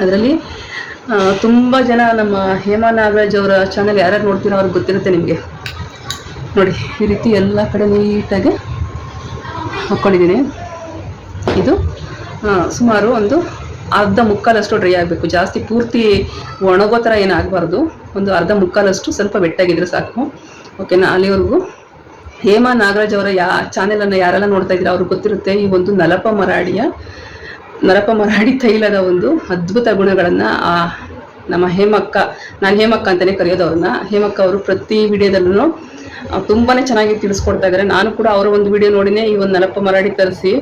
ಅದರಲ್ಲಿ ತುಂಬ ಜನ ನಮ್ಮ ಹೇಮಾ ನಾಗರಾಜ್ ಅವರ ಚಾನಲ್ ಯಾರ್ಯಾರು ನೋಡ್ತೀರೋ ಅವ್ರಿಗೆ ಗೊತ್ತಿರುತ್ತೆ ನಿಮಗೆ. ನೋಡಿ, ಈ ರೀತಿ ಎಲ್ಲ ಕಡೆ ನೀಟಾಗಿ ಹಾಕ್ಕೊಂಡಿದ್ದೀನಿ. ಇದು ಸುಮಾರು ಒಂದು ಅರ್ಧ ಮುಕ್ಕಾಲಷ್ಟು ಡ್ರೈ ಆಗಬೇಕು. ಜಾಸ್ತಿ ಪೂರ್ತಿ ಒಣಗೋ ಥರ ಏನಾಗಬಾರ್ದು ಒಂದು ಅರ್ಧ ಮುಕ್ಕಾಲಷ್ಟು ಸ್ವಲ್ಪ ಬೆಟ್ಟಾಗಿದ್ರೆ ಸಾಕು. ಓಕೆನಾ ಅಲ್ಲಿವರೆಗೂ ಹೇಮಾ ನಾಗರಾಜ್ ಅವರ ಯಾ ಚಾನೆಲನ್ನು ಯಾರೆಲ್ಲ ನೋಡ್ತಾ ಇದ್ದೀರಾ ಅವ್ರಿಗೆ ಗೊತ್ತಿರುತ್ತೆ. ಈ ಒಂದು ನಲಪ ಮರಾಡಿಯ ನರಪ ಮರಾಡಿ ತೈಲದ ಒಂದು ಅದ್ಭುತ ಗುಣಗಳನ್ನು ಆ ನಮ್ಮ ಹೇಮಕ್ಕ, ನಾನು ಹೇಮಕ್ಕ ಅಂತಲೇ ಕರೆಯೋದು ಅವ್ರನ್ನ ಹೇಮಕ್ಕ ಅವರು ಪ್ರತಿ ವಿಡಿಯೋದಲ್ಲೂ ತುಂಬಾ ಚೆನ್ನಾಗಿ ತಿಳಿಸ್ಕೊಡ್ತಾ ಇದ್ದಾರೆ ನಾನು ಕೂಡ ಅವರ ಒಂದು ವಿಡಿಯೋ ನೋಡಿನೇ ಈ ಒಂದು ನರಪ ಮರಾಡಿ ತರಿಸಿ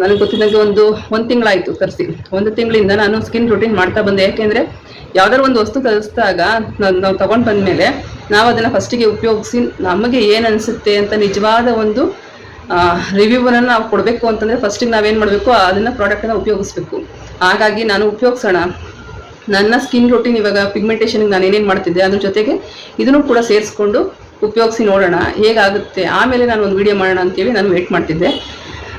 ನನಗೆ ಗೊತ್ತಿದ್ದಂಗೆ ಒಂದು ಒಂದು ತಿಂಗಳಾಯಿತು ತರಿಸಿ. ಒಂದು ತಿಂಗಳಿಂದ ನಾನು ಸ್ಕಿನ್ ರುಟೀನ್ ಮಾಡ್ತಾ ಬಂದೆ. ಯಾಕೆಂದರೆ ಯಾವ್ದಾದ್ರು ಒಂದು ವಸ್ತು ತರಿಸಿದಾಗ ನಾವು ತಗೊಂಡು ಬಂದಮೇಲೆ ನಾವು ಅದನ್ನು ಫಸ್ಟಿಗೆ ಉಪಯೋಗಿಸಿ, ನಮಗೆ ಏನು ಅನಿಸುತ್ತೆ ಅಂತ ನಿಜವಾದ ಒಂದು ರಿವ್ಯೂವನ್ನು ನಾವು ಕೊಡಬೇಕು ಅಂತಂದರೆ ಫಸ್ಟಿಗೆ ನಾವೇನು ಮಾಡಬೇಕು, ಅದನ್ನು ಪ್ರಾಡಕ್ಟನ್ನು ಉಪಯೋಗಿಸ್ಬೇಕು. ಹಾಗಾಗಿ ನಾನು ಉಪಯೋಗಿಸೋಣ. ನನ್ನ ಸ್ಕಿನ್ ರೊಟೀನ್ ಇವಾಗ ಪಿಗ್ಮೆಂಟೇಷನ್ಗೆ ನಾನು ಏನೇನು ಮಾಡ್ತಿದ್ದೆ, ಅದ್ರ ಜೊತೆಗೆ ಇದನ್ನು ಕೂಡ ಸೇರಿಸ್ಕೊಂಡು ಉಪಯೋಗಿಸಿ ನೋಡೋಣ, ಹೇಗಾಗುತ್ತೆ. ಆಮೇಲೆ ನಾನು ಒಂದು ವಿಡಿಯೋ ಮಾಡೋಣ ಅಂತೇಳಿ ನಾನು ವೇಟ್ ಮಾಡ್ತಿದ್ದೆ.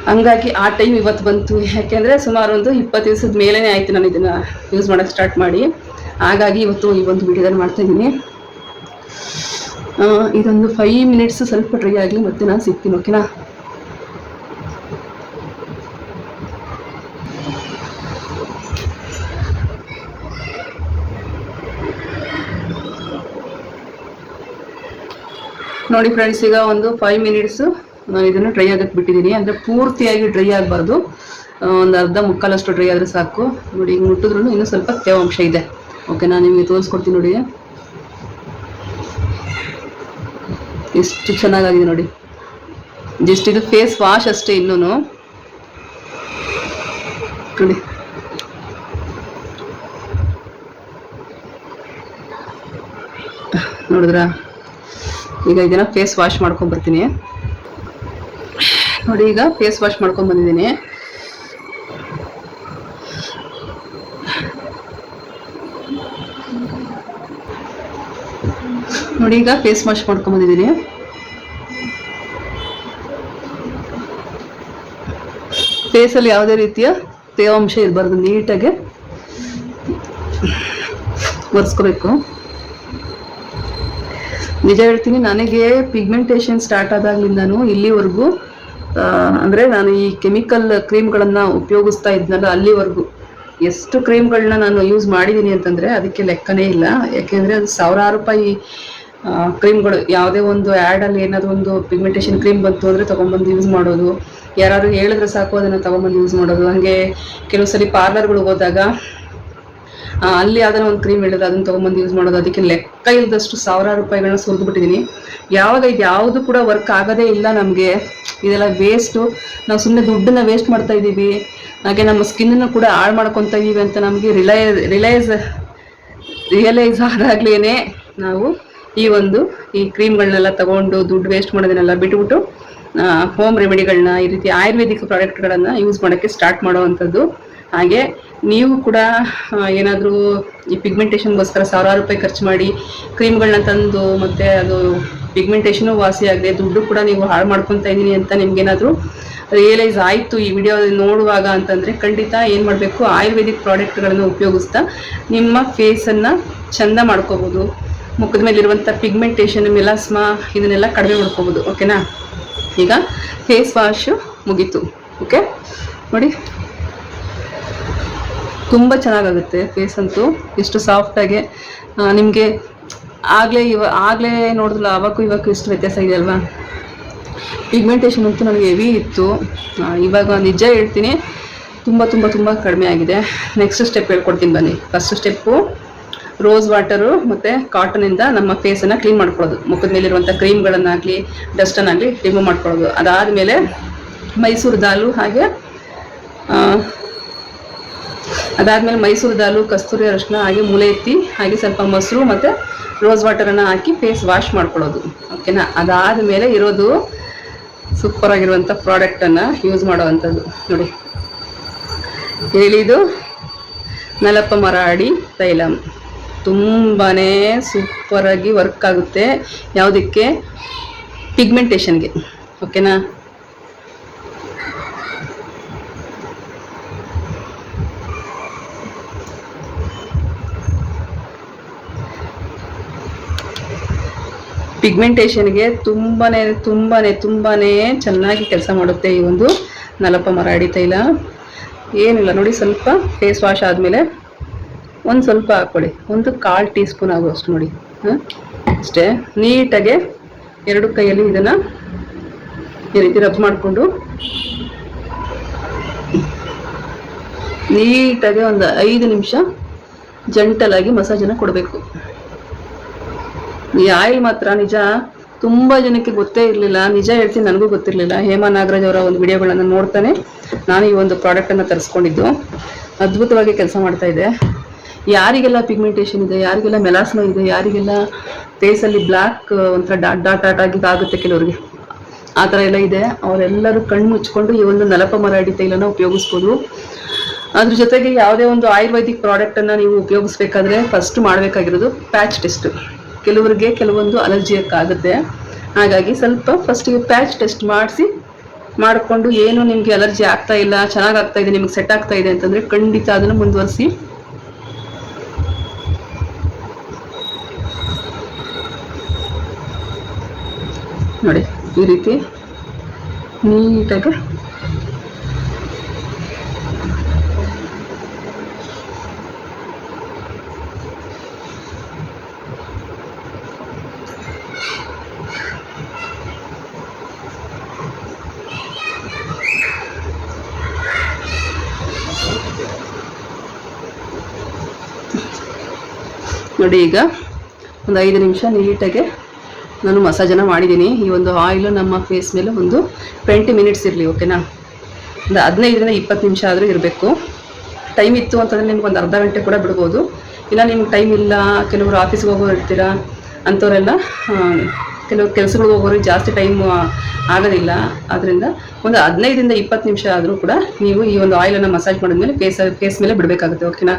ಹಂಗಾಗಿ ಆ ಟೈಮ್ ಇವತ್ತು ಬಂತು. ಯಾಕೆಂದರೆ ಸುಮಾರು ಒಂದು ಇಪ್ಪತ್ತು ದಿವಸದ ಮೇಲೇ ಆಯಿತು ನಾನು ಇದನ್ನು ಯೂಸ್ ಮಾಡೋಕ್ಕೆ ಸ್ಟಾರ್ಟ್ ಮಾಡಿ. ಹಾಗಾಗಿ ಇವತ್ತು ಈ ಒಂದು ವೀಡಿಯೋದಲ್ಲಿ ಮಾಡ್ತಾಯಿದ್ದೀನಿ ಇದೊಂದು ಫೈವ್ ಮಿನಿಟ್ಸ್ ಸ್ವಲ್ಪ ಟ್ರೈ ಆಗಲಿ ಮತ್ತೆ ನಾನು ಸಿಗ್ತೀನಿ ಓಕೆನಾ ನೋಡಿ ಫ್ರೆಂಡ್ಸ್ ಈಗ ಒಂದು ಫೈವ್ ಮಿನಿಟ್ಸು ನಾನು ಇದನ್ನು ಡ್ರೈ ಆಗಕ್ಕೆ ಬಿಟ್ಟಿದ್ದೀನಿ. ಅಂದರೆ ಪೂರ್ತಿಯಾಗಿ ಡ್ರೈ ಆಗಬಾರ್ದು. ಒಂದು ಅರ್ಧ ಮುಕ್ಕಾಲಷ್ಟು ಡ್ರೈ ಆದರೆ ಸಾಕು. ನೋಡಿ ಈಗ ಮುಟ್ಟಿದ್ರು ಇನ್ನೂ ಸ್ವಲ್ಪ ತೇವಾಂಶ ಇದೆ. ಓಕೆ ನಾನು ನಿಮಗೆ ತೋರಿಸ್ಕೊಡ್ತೀನಿ ನೋಡಿ. ಎಷ್ಟು ಚೆನ್ನಾಗಾಗಿದೆ ನೋಡಿ. ಜಸ್ಟ್ ಇದು ಫೇಸ್ ವಾಶ್ ಅಷ್ಟೇ ಇನ್ನೂ ನೋಡಿ. ನೋಡಿದ್ರಾ? ಈಗ ಇದನ್ನ ಫೇಸ್ ವಾಶ್ ಮಾಡ್ಕೊಂಡ್ ಬರ್ತೀನಿ. ನೋಡಿ, ಈಗ ಫೇಸ್ ವಾಶ್ ಮಾಡ್ಕೊಂಡ್ ಬಂದಿದ್ದೀನಿ. ನೋಡಿ, ಈಗ ಫೇಸ್ ವಾಶ್ ಮಾಡ್ಕೊಂಡ್ ಬಂದಿದ್ದೀನಿ. ಫೇಸಲ್ಲಿ ಯಾವುದೇ ರೀತಿಯ ತೇವಾಂಶ ಇರಬಾರ್ದು, ನೀಟಾಗಿ ಒರೆಸ್ಕೋಬೇಕು. ನಿಜ ಹೇಳ್ತೀನಿ, ನನಗೆ ಪಿಗ್ಮೆಂಟೇಷನ್ ಸ್ಟಾರ್ಟ್ ಆದಾಗ್ಲಿಂದನೂ ಇಲ್ಲಿವರೆಗೂ ಅಂದರೆ ನಾನು ಈ ಕೆಮಿಕಲ್ ಕ್ರೀಮ್ಗಳನ್ನು ಉಪಯೋಗಿಸ್ತಾ ಇದ್ನಲ್ಲ ಅಲ್ಲಿವರೆಗೂ. ಎಷ್ಟು ಕ್ರೀಮ್ಗಳನ್ನ ನಾನು ಯೂಸ್ ಮಾಡಿದ್ದೀನಿ ಅಂತಂದರೆ ಅದಕ್ಕೆ ಲೆಕ್ಕನೇ ಇಲ್ಲ. ಯಾಕೆಂದರೆ ಅದು ಸಾವಿರಾರು ರೂಪಾಯಿ ಕ್ರೀಮ್ಗಳು ಯಾವುದೇ ಒಂದು ಆ್ಯಡಲ್ಲಿ ಏನಾದರೂ ಒಂದು ಪಿಗ್ಮೆಂಟೇಷನ್ ಕ್ರೀಮ್ ಬಂತು ಅಂದರೆ ತೊಗೊಂಬಂದು ಯೂಸ್ ಮಾಡೋದು. ಯಾರಾದರೂ ಹೇಳಿದ್ರೆ ಸಾಕು, ಅದನ್ನು ತೊಗೊಂಬಂದು ಯೂಸ್ ಮಾಡೋದು. ಹಾಗೆ ಕೆಲವು ಸಲ ಪಾರ್ಲರ್ಗಳು ಹೋದಾಗ ಅಲ್ಲಿ ಯಾವ್ದಾರ ಒಂದು ಕ್ರೀಮ್ ಹೇಳಿದ್ರೆ ಅದನ್ನ ತೊಗೊಂಬಂದು ಯೂಸ್ ಮಾಡೋದು, ಅದಕ್ಕೆ ಲೆಕ್ಕ ಇಲ್ಲದಷ್ಟು ಸಾವಿರಾರು ರೂಪಾಯಿಗಳನ್ನ ಸುರಿದು ಬಿಟ್ಟಿದ್ದೀನಿ ಯಾವಾಗ ಇದು ಯಾವುದು ಕೂಡ ವರ್ಕ್ ಆಗೋದೇ ಇಲ್ಲ ನಮಗೆ. ಇದೆಲ್ಲ ವೇಸ್ಟು ನಾವು ಸುಮ್ಮನೆ ದುಡ್ಡನ್ನ ವೇಸ್ಟ್ ಮಾಡ್ತಾ ಇದ್ದೀವಿ. ಹಾಗೆ ನಮ್ಮ ಸ್ಕಿನ್ನನ್ನು ಕೂಡ ಹಾಳು ಮಾಡ್ಕೊತಾ ಇದ್ದೀವಿ ಅಂತ ನಮಗೆ ರಿಲೈ ರಿಲೈಸ್ ರಿಯಲೈಸ್ ಆದಾಗ್ಲೇ ನಾವು ಈ ಒಂದು ಈ ಕ್ರೀಮ್ಗಳನ್ನೆಲ್ಲ ತಗೊಂಡು ದುಡ್ಡು ವೇಸ್ಟ್ ಮಾಡೋದನ್ನೆಲ್ಲ ಬಿಟ್ಬಿಟ್ಟು ಹೋಮ್ ರೆಮಿಡಿಗಳನ್ನ ಈ ರೀತಿ ಆಯುರ್ವೇದಿಕ್ ಪ್ರಾಡಕ್ಟ್ಗಳನ್ನು ಯೂಸ್ ಮಾಡೋಕ್ಕೆ ಸ್ಟಾರ್ಟ್ ಮಾಡುವಂಥದ್ದು ಹಾಗೆ ನೀವು ಕೂಡ ಏನಾದರೂ ಈ ಪಿಗ್ಮೆಂಟೇಷನ್ಗೋಸ್ಕರ ಸಾವಿರಾರು ರೂಪಾಯಿ ಖರ್ಚು ಮಾಡಿ ಕ್ರೀಮ್ಗಳನ್ನ ತಂದು ಮತ್ತೆ ಅದು ಪಿಗ್ಮೆಂಟೇಷನು ಆಗಿದೆ ದುಡ್ಡು ಕೂಡ ನೀವು ಹಾಳು ಮಾಡ್ಕೊತಾ ಇದ್ದೀನಿ ಅಂತ ನಿಮ್ಗೇನಾದರೂ ರಿಯಲೈಸ್ ಆಯಿತು ಈ ವಿಡಿಯೋ ನೋಡುವಾಗ ಅಂತಂದರೆ ಖಂಡಿತ ಏನು ಮಾಡಬೇಕು, ಆಯುರ್ವೇದಿಕ್ ಪ್ರಾಡಕ್ಟ್ಗಳನ್ನು ಉಪಯೋಗಿಸ್ತಾ ನಿಮ್ಮ ಫೇಸನ್ನು ಚಂದ ಮಾಡ್ಕೋಬೋದು. ಮುಖದ ಮೇಲಿರುವಂಥ ಪಿಗ್ಮೆಂಟೇಷನ್ ಮೆಲಾಸ್ಮಾ ಇದನ್ನೆಲ್ಲ ಕಡಿಮೆ ಮಾಡ್ಕೋಬೋದು ಓಕೆನಾ ಈಗ ಫೇಸ್ ವಾಶು ಮುಗೀತು ಓಕೆ ನೋಡಿ. ತುಂಬ ಚೆನ್ನಾಗಾಗುತ್ತೆ ಫೇಸ್ ಅಂತೂ. ಎಷ್ಟು ಸಾಫ್ಟಾಗಿ ನಿಮಗೆ ಆಗಲೇ ಇವ, ಆಗಲೇ ನೋಡಿದ್ರಲ್ಲ ಅವಾಗೂ ಇವಾಗ ಎಷ್ಟು ವ್ಯತ್ಯಾಸ ಇದೆ ಅಲ್ವಾ ಪಿಗ್ಮೆಂಟೇಷನ್ ಅಂತೂ ನನಗೆ ಹೆವಿ ಇತ್ತು. ಇವಾಗ ನಿಜ ಹೇಳ್ತೀನಿ, ತುಂಬ ತುಂಬ ತುಂಬ ಕಡಿಮೆ ಆಗಿದೆ. ನೆಕ್ಸ್ಟ್ ಸ್ಟೆಪ್ ಹೇಳ್ಕೊಡ್ತೀನಿ ಬನ್ನಿ. ಫಸ್ಟ್ ಸ್ಟೆಪ್ಪು ರೋಸ್ ವಾಟರು ಮತ್ತು ಕಾಟನಿಂದ ನಮ್ಮ ಫೇಸನ್ನು ಕ್ಲೀನ್ ಮಾಡ್ಕೊಳ್ಳೋದು. ಮುಖದ ಮೇಲಿರುವಂಥ ಕ್ರೀಮ್ಗಳನ್ನಾಗಲಿ ಡಸ್ಟನ್ನಾಗಲಿ ರಿಮೂವ್ ಮಾಡ್ಕೊಳ್ಳೋದು. ಅದಾದಮೇಲೆ ಮೈಸೂರು ದಾಲು ಹಾಗೆ ಅದಾದಮೇಲೆ ಮೈಸೂರು ದಾಲು, ಕಸ್ತೂರಿ ಅರಶಿನ ಹಾಗೆ ಮುಲೆ ಎತ್ತಿ, ಹಾಗೆ ಸ್ವಲ್ಪ ಮೊಸರು ಮತ್ತು ರೋಸ್ ವಾಟರನ್ನು ಹಾಕಿ ಫೇಸ್ ವಾಶ್ ಮಾಡ್ಕೊಳ್ಳೋದು. ಓಕೆನಾ ಅದಾದ ಮೇಲೆ ಇರೋದು ಸೂಪರ್ ಆಗಿರುವಂಥ ಪ್ರಾಡಕ್ಟನ್ನು ಯೂಸ್ ಮಾಡೋವಂಥದ್ದು. ನೋಡಿ. ಹೇಳಿದು ನಲಪ ಮರಾಡಿ ತೈಲಂ. ತುಂಬಾ ಸೂಪರಾಗಿ ವರ್ಕ್ ಆಗುತ್ತೆ ಯಾವುದಕ್ಕೆ? ಪಿಗ್ಮೆಂಟೇಷನ್ಗೆ ಓಕೆನಾ ಪಿಗ್ಮೆಂಟೇಷನ್ಗೆ ತುಂಬಾ ತುಂಬಾ ತುಂಬಾ ಚೆನ್ನಾಗಿ ಕೆಲಸ ಮಾಡುತ್ತೆ ಈ ಒಂದು ನಲಪ ಮರಾಡಿ ತೈಲ. ಏನಿಲ್ಲ, ನೋಡಿ ಸ್ವಲ್ಪ ಫೇಸ್ ವಾಶ್ ಆದಮೇಲೆ ಒಂದು ಸ್ವಲ್ಪ ಹಾಕ್ಕೊಳ್ಳಿ. ಒಂದು ಕಾಲು ಟೀ ಸ್ಪೂನ್ ಆಗುವಷ್ಟು ನೋಡಿ. ಹಾಂ? ಅಷ್ಟೇ. ನೀಟಾಗೆ ಎರಡು ಕೈಯಲ್ಲಿ ಇದನ್ನು ಈ ರೀತಿ ರಬ್ ಮಾಡಿಕೊಂಡು ನೀಟಾಗೆ ಒಂದು ಐದು ನಿಮಿಷ ಜಂಟಲಾಗಿ ಮಸಾಜನ್ನು ಕೊಡಬೇಕು. ಈ ಆಯಿಲ್ ಮಾತ್ರ ನಿಜ ತುಂಬ ಜನಕ್ಕೆ ಗೊತ್ತೇ ಇರಲಿಲ್ಲ. ನಿಜ ಹೇಳ್ತೀನಿ, ನನಗೂ ಗೊತ್ತಿರಲಿಲ್ಲ. ಹೇಮಾ ನಾಗರಾಜ್ ಅವರ ಒಂದು ವಿಡಿಯೋಗಳನ್ನು ನೋಡ್ತಾನೆ ನಾನು ಈ ಒಂದು ಪ್ರಾಡಕ್ಟನ್ನು ತರಿಸ್ಕೊಂಡಿದ್ದು. ಅದ್ಭುತವಾಗಿ ಕೆಲಸ ಮಾಡ್ತಾ ಇದೆ. ಯಾರಿಗೆಲ್ಲ ಪಿಗ್ಮೆಂಟೇಷನ್ ಇದೆ, ಯಾರಿಗೆಲ್ಲ ಮೆಲಾಸ್ಮ ಇದೆ, ಯಾರಿಗೆಲ್ಲ ಫೇಸಲ್ಲಿ ಬ್ಲ್ಯಾಕ್ ಒಂಥರ ಡಾಟ್ ಡಾಟ್ ಡಾಟ್ ಆಗಿ ಆಗುತ್ತೆ ಕೆಲವರಿಗೆ. ಆ ಥರ ಎಲ್ಲ ಇದೆ. ಅವರೆಲ್ಲರೂ ಕಣ್ಣು ಮುಚ್ಕೊಂಡು ಈ ಒಂದು ನಲಪ ಮರಾಡಿ ತೈಲನ ಉಪಯೋಗಿಸ್ಬೋದು. ಅದ್ರ ಜೊತೆಗೆ ಯಾವುದೇ ಒಂದು ಆಯುರ್ವೇದಿಕ್ ಪ್ರಾಡಕ್ಟನ್ನು ನೀವು ಉಪಯೋಗಿಸ್ಬೇಕಾದ್ರೆ ಫಸ್ಟ್ ಮಾಡಬೇಕಾಗಿರೋದು ಪ್ಯಾಚ್ ಟೆಸ್ಟ್ ಕೆಲವರಿಗೆ ಕೆಲವೊಂದು ಅಲರ್ಜಿಯಕ್ಕಾಗುತ್ತೆ. ಹಾಗಾಗಿ ಸ್ವಲ್ಪ ಫಸ್ಟಿಗೆ ಪ್ಯಾಚ್ ಟೆಸ್ಟ್ ಮಾಡಿಸಿ, ಮಾಡಿಕೊಂಡು ಏನು ನಿಮಗೆ ಅಲರ್ಜಿ ಆಗ್ತಾ ಇಲ್ಲ, ಚೆನ್ನಾಗಿ ಆಗ್ತಾ ಇದೆ, ನಿಮಗೆ ಸೆಟ್ ಆಗ್ತಾ ಇದೆ ಅಂತಂದರೆ ಖಂಡಿತ ಅದನ್ನು ಮುಂದುವರಿಸಿ. ನೋಡಿ, ಈ ರೀತಿ ನೀಟಾಗಿ ನೋಡಿ ಈಗ ಒಂದು ಐದು ನಿಮಿಷ ನೀಟಾಗಿ ನಾನು ಮಸಾಜನ್ನು ಮಾಡಿದ್ದೀನಿ. ಈ ಒಂದು ಆಯಿಲು ನಮ್ಮ ಫೇಸ್ ಮೇಲೆ ಒಂದು ಟ್ವೆಂಟಿ ಮಿನಿಟ್ಸ್ ಇರಲಿ ಓಕೆನಾ ಒಂದು ಹದಿನೈದರಿಂದ ಇಪ್ಪತ್ತು ನಿಮಿಷ ಆದರೂ ಇರಬೇಕು. ಟೈಮ್ ಇತ್ತು ಅಂತಂದರೆ ನಿಮ್ಗೆ ಒಂದು ಅರ್ಧ ಗಂಟೆ ಕೂಡ ಬಿಡ್ಬೋದು. ಇಲ್ಲ ನಿಮ್ಗೆ ಟೈಮ್ ಇಲ್ಲ, ಕೆಲವರು ಆಫೀಸ್ಗೆ ಹೋಗೋ ಇರ್ತೀರಾ ಅಂಥವರೆಲ್ಲ ಕೆಲವು ಕೆಲಸಗಳು ಹೋಗೋರಿಗೆ ಜಾಸ್ತಿ ಟೈಮ್ ಆಗೋದಿಲ್ಲ. ಆದ್ದರಿಂದ ಒಂದು ಹದಿನೈದರಿಂದ ಇಪ್ಪತ್ತು ನಿಮಿಷ ಆದರೂ ಕೂಡ ನೀವು ಈ ಒಂದು ಆಯಿಲನ್ನು ಮಸಾಜ್ ಮಾಡಿದ್ಮೇಲೆ ಫೇಸ್ ಫೇಸ್ ಮೇಲೆ ಬಿಡಬೇಕಾಗುತ್ತೆ. ಓಕೆನಾ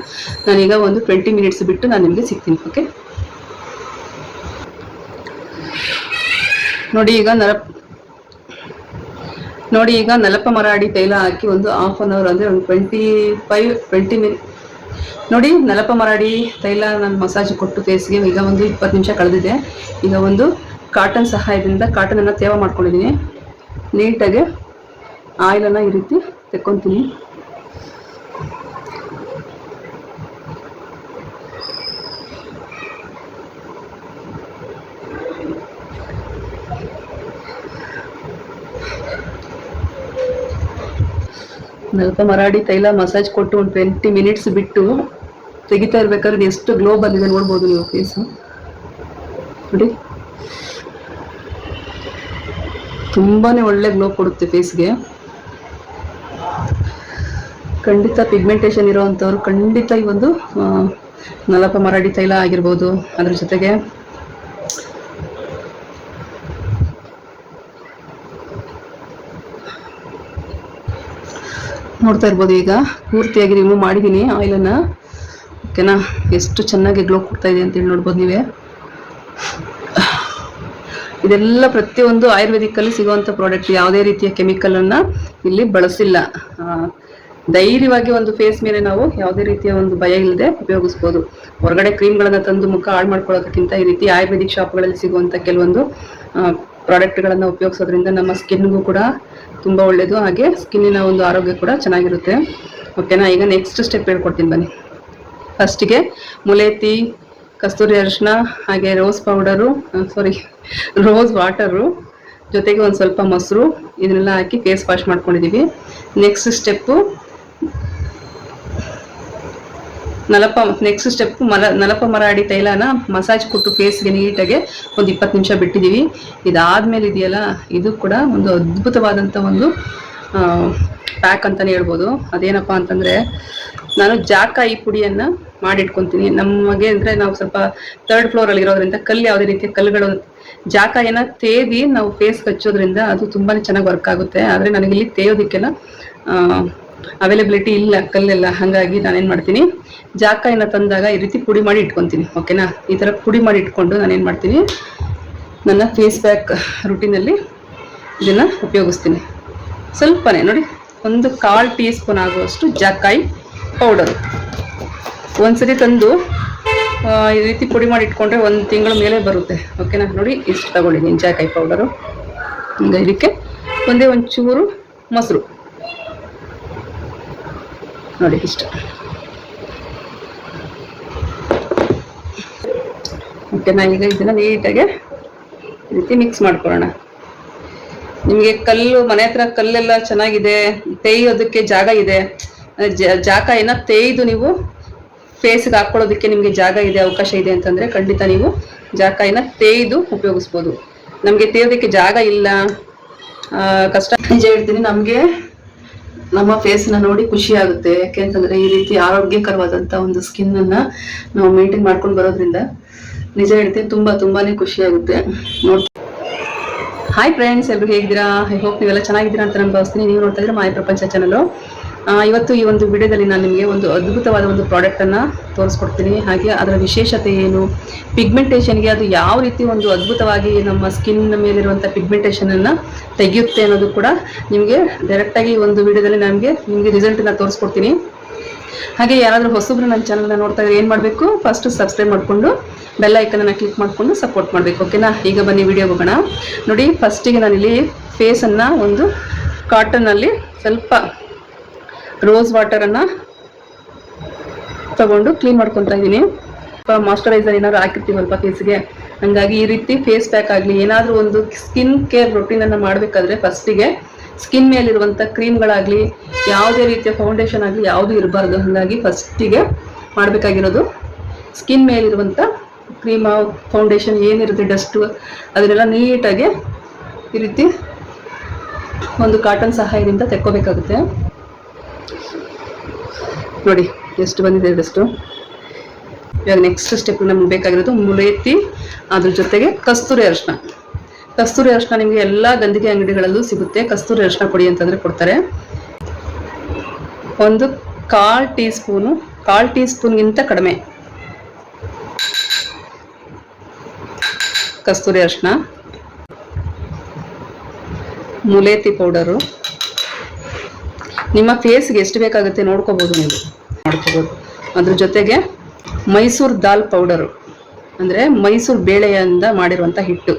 ನಾನೀಗ ಒಂದು ಟ್ವೆಂಟಿ ಮಿನಿಟ್ಸ್ ಬಿಟ್ಟು ನಾನು ನಿಮಗೆ ಸಿಗ್ತೀನಿ. ಓಕೆ ನೋಡಿ ಈಗ ನರ, ನೋಡಿ ಈಗ ನಲಪ ಮರಾಡಿ ತೈಲ ಹಾಕಿ ಒಂದು ಹಾಫ್ ಅನ್ ಅವರ್ ಅಂದರೆ ಒಂದು ಟ್ವೆಂಟಿ ಫೈವ್ ಟ್ವೆಂಟಿ ಮಿನಿಟ್ ನೋಡಿ ನಲಪ ಮರಾಡಿ ತೈಲ ನಾನು ಮಸಾಜ್ ಕೊಟ್ಟು ಫೇಸ್ಗೆ ಈಗ ಒಂದು ಇಪ್ಪತ್ತು ನಿಮಿಷ ಕಳೆದಿದೆ. ಈಗ ಒಂದು ಕಾಟನ್ ಸಹಾಯದಿಂದ ಕಾಟನನ್ನು ತೇವ ಮಾಡ್ಕೊಂಡಿದ್ದೀನಿ ನೀಟಾಗಿ ಆಯಿಲನ್ನು ಈ ರೀತಿ ತೆಕ್ಕೊತೀನಿ. ಸ್ವಲ್ಪ ಮರಾಡಿ ತೈಲ ಮಸಾಜ್ ಕೊಟ್ಟು ಒಂದು ಟ್ವೆಂಟಿ ಮಿನಿಟ್ಸ್ ಬಿಟ್ಟು ತೆಗಿತಾ ಇರ್ಬೇಕಾದ್ರೆ ಎಷ್ಟು ಗ್ಲೋ ಬಂದಿದೆ ನೋಡ್ಬೋದು ನೀವು ಫೇಸು ನೋಡಿ. ತುಂಬಾ ಒಳ್ಳೆ ಗ್ಲೋ ಕೊಡುತ್ತೆ ಫೇಸ್ಗೆ ಖಂಡಿತ ಪಿಗ್ಮೆಂಟೇಷನ್ ಇರೋವಂಥವ್ರು ಖಂಡಿತ ಈ ಒಂದು ನಲಪ ಮರಾಡಿ ತೈಲ ಆಗಿರ್ಬೋದು, ಅದ್ರ ಜೊತೆಗೆ ನೋಡ್ತಾ ಇರ್ಬೋದು ಈಗ, ಪೂರ್ತಿಯಾಗಿ ರಿಮೂವ್ ಮಾಡಿದ್ದೀನಿ ಆಯಿಲನ್ನು ಓಕೆನಾ ಎಷ್ಟು ಚೆನ್ನಾಗಿ ಗ್ಲೋ ಕೊಡ್ತಾ ಇದೆ ಅಂತೇಳಿ ನೋಡ್ಬೋದು ನೀವೇ. ಇದೆಲ್ಲ ಪ್ರತಿಯೊಂದು ಆಯುರ್ವೇದಿಕ್ಕಲ್ಲಿ ಸಿಗುವಂಥ ಪ್ರಾಡಕ್ಟ್ ಯಾವುದೇ ರೀತಿಯ ಕೆಮಿಕಲನ್ನು ಇಲ್ಲಿ ಬಳಸಿಲ್ಲ. ಧೈರ್ಯವಾಗಿ ಒಂದು ಫೇಸ್ ಮೇಲೆ ನಾವು ಯಾವುದೇ ರೀತಿಯ ಒಂದು ಭಯ ಇಲ್ಲದೆ ಉಪಯೋಗಿಸ್ಬೋದು. ಹೊರಗಡೆ ಕ್ರೀಮ್ಗಳನ್ನು ತಂದು ಮುಖ ಹಾಳು ಮಾಡ್ಕೊಳ್ಳೋದಕ್ಕಿಂತ ಈ ರೀತಿ ಆಯುರ್ವೇದಿಕ್ ಶಾಪ್ಗಳಲ್ಲಿ ಸಿಗುವಂಥ ಕೆಲವೊಂದು ಪ್ರಾಡಕ್ಟ್ಗಳನ್ನು ಉಪಯೋಗಿಸೋದ್ರಿಂದ ನಮ್ಮ ಸ್ಕಿನ್ಗೂ ಕೂಡ ತುಂಬ ಒಳ್ಳೆಯದು ಹಾಗೆ ಸ್ಕಿನ್ನಿನ ಒಂದು ಆರೋಗ್ಯ ಕೂಡ ಚೆನ್ನಾಗಿರುತ್ತೆ. ಓಕೆನಾ ಈಗ ನೆಕ್ಸ್ಟ್ ಸ್ಟೆಪ್ ಹೇಳ್ಕೊಡ್ತೀನಿ ಬನ್ನಿ. ಫಸ್ಟಿಗೆ ಮುಲೇತಿ, ಕಸ್ತೂರಿ ಅರಿಶಿನ ಹಾಗೆ rose powder sorry rose water ಜೊತೆಗೆ ಒಂದು ಸ್ವಲ್ಪ ಮೊಸರು, ಇದನ್ನೆಲ್ಲ ಹಾಕಿ ಫೇಸ್ ವಾಶ್ ಮಾಡ್ಕೊಂಡಿದ್ದೀವಿ ನೆಕ್ಸ್ಟ್ ಸ್ಟೆಪ್ಪು ನಲಪ ನೆಕ್ಸ್ಟ್ ಸ್ಟೆಪ್ ಮರ, ನಲಪ ಮರಾಡಿ ತೈಲನ ಮಸಾಜ್ ಕೊಟ್ಟು ಫೇಸ್ಗೆ ನೀಟಾಗಿ ಒಂದು ಇಪ್ಪತ್ತು ನಿಮಿಷ ಬಿಟ್ಟಿದ್ದೀವಿ ಇದಾದ್ಮೇಲೆ ಇದೆಯಲ್ಲ, ಇದು ಕೂಡ ಒಂದು ಅದ್ಭುತವಾದಂಥ ಒಂದು ಪ್ಯಾಕ್ ಅಂತಲೇ ಹೇಳ್ಬೋದು. ಅದೇನಪ್ಪ ಅಂತಂದರೆ, ನಾನು ಜಾಕಾಯಿ ಪುಡಿಯನ್ನು ಮಾಡಿಟ್ಕೊತೀನಿ. ನಮಗೆ ಅಂದರೆ ನಾವು ಸ್ವಲ್ಪ ತರ್ಡ್ ಫ್ಲೋರಲ್ಲಿ ಇರೋದ್ರಿಂದ ಕಲ್ಲು ಯಾವುದೇ ರೀತಿಯ ಕಲ್ಲುಗಳು ಜಾಕಾಯಿನ ತೇದಿ ನಾವು ಫೇಸ್ ಹಚ್ಚೋದ್ರಿಂದ ಅದು ತುಂಬಾ ಚೆನ್ನಾಗಿ ವರ್ಕ್ ಆಗುತ್ತೆ. ಆದರೆ ನನಗೆ ಇಲ್ಲಿ ತೇಯೋದಕ್ಕೆಲ್ಲ ಅವೈಲೇಬಿಲಿಟಿ ಇಲ್ಲ, ಕಲ್ಲೆಲ್ಲ. ಹಾಗಾಗಿ ನಾನೇನು ಮಾಡ್ತೀನಿ ಜಾಕಾಯಿನ ತಂದಾಗ ಈ ರೀತಿ ಪುಡಿ ಮಾಡಿ ಇಟ್ಕೊತೀನಿ ಓಕೆನಾ ಈ ಥರ ಪುಡಿ ಮಾಡಿ ಇಟ್ಕೊಂಡು ನಾನೇನು ಮಾಡ್ತೀನಿ, ನನ್ನ ಫೇಸ್ ಪ್ಯಾಕ್ ರುಟೀನಲ್ಲಿ ಇದನ್ನು ಉಪಯೋಗಿಸ್ತೀನಿ. ಸ್ವಲ್ಪನೇ, ನೋಡಿ, ಒಂದು ಕಾಲ್ ಟೀ ಸ್ಪೂನ್ ಆಗುವಷ್ಟು ಜಾಕಾಯಿ ಪೌಡರ್ ಒಂದ್ಸರಿ ತಂದು ಈ ರೀತಿ ಪುಡಿ ಮಾಡಿ ಇಟ್ಕೊಂಡ್ರೆ ಒಂದು ತಿಂಗಳ ಮೇಲೆ ಬರುತ್ತೆ. ಓಕೆನಾ ನೋಡಿ, ಇಷ್ಟು ತಗೊಳ್ಳಿ ನಿಂಜಾಕಾಯಿ ಪೌಡರು ಹಿಂಗೆ ಇದಕ್ಕೆ ಒಂದೇ ಒಂಚೂರು ಮೊಸರು. ನೋಡಿ, ಇಷ್ಟ. ಓಕೆನಾ ಈಗ ಇದನ್ನು ನೀಟಾಗಿ ಈ ರೀತಿ ಮಿಕ್ಸ್ ಮಾಡ್ಕೊಳ್ಳೋಣ. ನಿಮಗೆ ಕಲ್ಲು, ಮನೆ ಹತ್ರ ಕಲ್ಲೆಲ್ಲ ಚೆನ್ನಾಗಿದೆ, ತೇಯೋದಕ್ಕೆ ಜಾಗ ಇದೆ. ಜಾಕಾಯಿನ ತೇಯ್ದು ನೀವು ಫೇಸ್ಗೆ ಹಾಕೊಳ್ಳೋದಕ್ಕೆ ನಿಮಗೆ ಜಾಗ ಇದೆ, ಅವಕಾಶ ಇದೆ ಅಂತಂದ್ರೆ ಖಂಡಿತ ನೀವು ಜಾಕಾಯಿನ ತೇಯ್ದು ಉಪಯೋಗಿಸ್ಬೋದು. ನಮಗೆ ತೇಯೋದಕ್ಕೆ ಜಾಗ ಇಲ್ಲ. ಕಷ್ಟ. ನಿಜ ಹೇಳ್ತೀನಿ, ನಮಗೆ ನಮ್ಮ ಫೇಸ್ನ ನೋಡಿ ಖುಷಿ ಆಗುತ್ತೆ. ಯಾಕೆಂತಂದ್ರೆ ಈ ರೀತಿ ಆರೋಗ್ಯಕರವಾದಂತ ಒಂದು ಸ್ಕಿನ್ ಅನ್ನ ನಾವು ಮೇಂಟೈನ್ ಮಾಡ್ಕೊಂಡು ಬರೋದ್ರಿಂದ ನಿಜ ಹೇಳ್ತೀನಿ, ತುಂಬಾ ತುಂಬಾನೇ ಖುಷಿ ಆಗುತ್ತೆ. ನೋಡ್ ಹಾಯ್ ಫ್ರೆಂಡ್ಸ್ ಎಲ್ಲರೂ ಹೇಗಿದ್ದೀರಾ? ಐ ಹೋಪ್ ನೀವೆಲ್ಲ ಚೆನ್ನಾಗಿದ್ದೀರಾ ಅಂತ ನಾನು ಭಾವಿಸ್ತೀನಿ. ನೀವು ನೋಡ್ತಾ ಇದ್ರೆ ಮಾಯ ಪ್ರಪಂಚ ಚಾನಲು ಇವತ್ತು ಈ ಒಂದು ವಿಡಿಯೋದಲ್ಲಿ ನಾನು ನಿಮಗೆ ಒಂದು ಅದ್ಭುತವಾದ ಒಂದು ಪ್ರಾಡಕ್ಟನ್ನು ತೋರಿಸ್ಕೊಡ್ತೀನಿ. ಹಾಗೆ ಅದರ ವಿಶೇಷತೆ ಏನು? ಪಿಗ್ಮೆಂಟೇಷನ್ಗೆ ಅದು ಯಾವ ರೀತಿ ಒಂದು ಅದ್ಭುತವಾಗಿ ನಮ್ಮ ಸ್ಕಿನ್ ಮೇಲಿರುವಂಥ ಪಿಗ್ಮೆಂಟೇಷನನ್ನು ತೆಗೆಯುತ್ತೆ ಅನ್ನೋದು ಕೂಡ ನಿಮಗೆ ಡೈರೆಕ್ಟಾಗಿ ಈ ಒಂದು ವಿಡಿಯೋದಲ್ಲಿ ನಮಗೆ ನಿಮಗೆ ರಿಸಲ್ಟನ್ನು ತೋರಿಸ್ಕೊಡ್ತೀನಿ. ಹಾಗೆ ಯಾರಾದರೂ ಹೊಸಬ್ರು ನನ್ನ ಚಾನಲ್ನ ನೋಡ್ತಾ ಇದ್ರೆ ಏನು ಮಾಡಬೇಕು? ಫಸ್ಟ್ ಸಬ್ಸ್ಕ್ರೈಬ್ ಮಾಡಿಕೊಂಡು ಬೆಲ್ ಐಕನನ್ನು ಕ್ಲಿಕ್ ಮಾಡಿಕೊಂಡು ಸಪೋರ್ಟ್ ಮಾಡಬೇಕು ಓಕೆನಾ ಈಗ ಬನ್ನಿ ವಿಡಿಯೋ ಹೋಗೋಣ. ನೋಡಿ ಫಸ್ಟಿಗೆ ನಾನಿಲ್ಲಿ ಫೇಸನ್ನು ಒಂದು ಕಾಟನ್ನಲ್ಲಿ ಸ್ವಲ್ಪ ರೋಸ್ ವಾಟರನ್ನು ತಗೊಂಡು ಕ್ಲೀನ್ ಮಾಡ್ಕೊತಾ ಇದ್ದೀನಿ. ಮಾಯ್ಶ್ಚರೈಸರ್ ಏನಾದ್ರು ಹಾಕಿರ್ತೀವಲ್ಪ ಫೇಸ್ಗೆ ಹಂಗಾಗಿ ಈ ರೀತಿ ಫೇಸ್ ಪ್ಯಾಕ್ ಆಗಲಿ, ಏನಾದರೂ ಒಂದು ಸ್ಕಿನ್ ಕೇರ್ ರೊಟೀನನ್ನು ಮಾಡಬೇಕಾದ್ರೆ ಫಸ್ಟಿಗೆ ಸ್ಕಿನ್ ಮೇಲಿರುವಂಥ ಕ್ರೀಮ್ಗಳಾಗಲಿ ಯಾವುದೇ ರೀತಿಯ ಫೌಂಡೇಶನ್ ಆಗಲಿ ಯಾವುದು ಇರಬಾರ್ದು. ಹಾಗಾಗಿ ಫಸ್ಟಿಗೆ ಮಾಡಬೇಕಾಗಿರೋದು ಸ್ಕಿನ್ ಮೇಲಿರುವಂಥ ಕ್ರೀಮ್ ಫೌಂಡೇಶನ್ ಏನಿರುತ್ತೆ ಡಸ್ಟು ಅದನ್ನೆಲ್ಲ ನೀಟಾಗಿ ಈ ರೀತಿ ಒಂದು ಕಾಟನ್ ಸಹಾಯದಿಂದ ತೆಕ್ಕೋಬೇಕಾಗುತ್ತೆ. ನೋಡಿ, ಎಷ್ಟು ಬಂದಿದೆ ಎಷ್ಟು ಇವಾಗ ನೆಕ್ಸ್ಟ್ ಸ್ಟೆಪ್ ನಮ್ಗೆ ಬೇಕಾಗಿರೋದು ಮುಲೇತಿ, ಅದ್ರ ಜೊತೆಗೆ ಕಸ್ತೂರಿ ಅರಿಶಿನ. ಕಸ್ತೂರಿ ಅರಿಶಿನ ನಿಮಗೆ ಎಲ್ಲ ಗಂಧಿಗೆ ಅಂಗಡಿಗಳಲ್ಲೂ ಸಿಗುತ್ತೆ. ಕಸ್ತೂರಿ ಅರಿಶಿನ ಕೊಡಿ ಅಂತಂದ್ರೆ ಕೊಡ್ತಾರೆ. ಒಂದು ಕಾಲ್ ಟೀ ಸ್ಪೂನು ಕಾಲ್ ಟೀ ಸ್ಪೂನ್ಗಿಂತ ಕಡಿಮೆ. ಕಸ್ತೂರಿ ಅರಿಶಿನ. ಮುಲೇತಿ ಪೌಡರು. ನಿಮ್ಮ ಫೇಸ್ಗೆ ಎಷ್ಟು ಬೇಕಾಗುತ್ತೆ ನೋಡ್ಕೋಬೋದು ನೀವು. ಮಾಡ್ಕೋಬೋದು ಅದ್ರ ಜೊತೆಗೆ ಮೈಸೂರು ದಾಲ್ ಪೌಡರು. ಅಂದರೆ ಮೈಸೂರು ಬೇಳೆಯಿಂದ ಮಾಡಿರುವಂಥ ಹಿಟ್ಟು.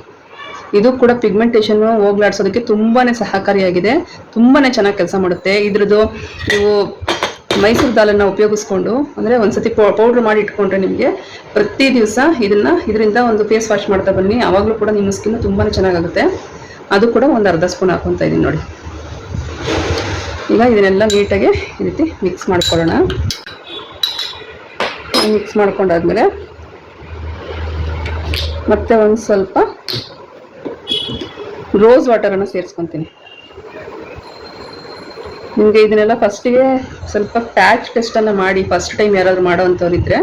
ಇದು ಕೂಡ ಪಿಗ್ಮೆಂಟೇಷನ್ ಹೋಗ್ಲಾಡ್ಸೋದಕ್ಕೆ ತುಂಬಾ ಸಹಕಾರಿಯಾಗಿದೆ. ತುಂಬಾ ಚೆನ್ನಾಗಿ ಕೆಲಸ ಮಾಡುತ್ತೆ. ಇದ್ರದ್ದು ನೀವು ಮೈಸೂರು ದಾಲನ್ನು ಉಪಯೋಗಿಸ್ಕೊಂಡು, ಅಂದರೆ ಒಂದ್ಸತಿ ಪೌಡ್ರ್ ಮಾಡಿ ಇಟ್ಕೊಂಡ್ರೆ ನಿಮಗೆ ಪ್ರತಿ ದಿವಸ ಇದನ್ನು, ಇದರಿಂದ ಒಂದು ಫೇಸ್ ವಾಶ್ ಮಾಡ್ತಾ ಬನ್ನಿ. ಆವಾಗಲೂ ಕೂಡ ನಿಮ್ಮ ಸ್ಕಿನ್ ತುಂಬಾ ಚೆನ್ನಾಗಾಗುತ್ತೆ. ಅದು ಕೂಡ ಒಂದು ಅರ್ಧ ಸ್ಪೂನ್ ಹಾಕೊತಾ ಇದ್ದೀನಿ ನೋಡಿ. ಈಗ ಇದನ್ನೆಲ್ಲ ನೀಟಾಗಿ ಈ ರೀತಿ ಮಿಕ್ಸ್ ಮಾಡ್ಕೊಳ್ಳೋಣ. ಮಿಕ್ಸ್ ಮಾಡ್ಕೊಂಡಾದ್ಮೇಲೆ ಮತ್ತೆ ಒಂದು ಸ್ವಲ್ಪ ರೋಸ್ ವಾಟರನ್ನು ಸೇರಿಸ್ಕೊತೀನಿ. ನಿಮಗೆ ಇದನ್ನೆಲ್ಲ ಫಸ್ಟಿಗೆ ಸ್ವಲ್ಪ ಪ್ಯಾಚ್ ಟೆಸ್ಟನ್ನು ಮಾಡಿ ಫಸ್ಟ್ ಟೈಮ್ ಯಾರಾದರೂ ಮಾಡೋವಂಥವ್ರಿದ್ರೆ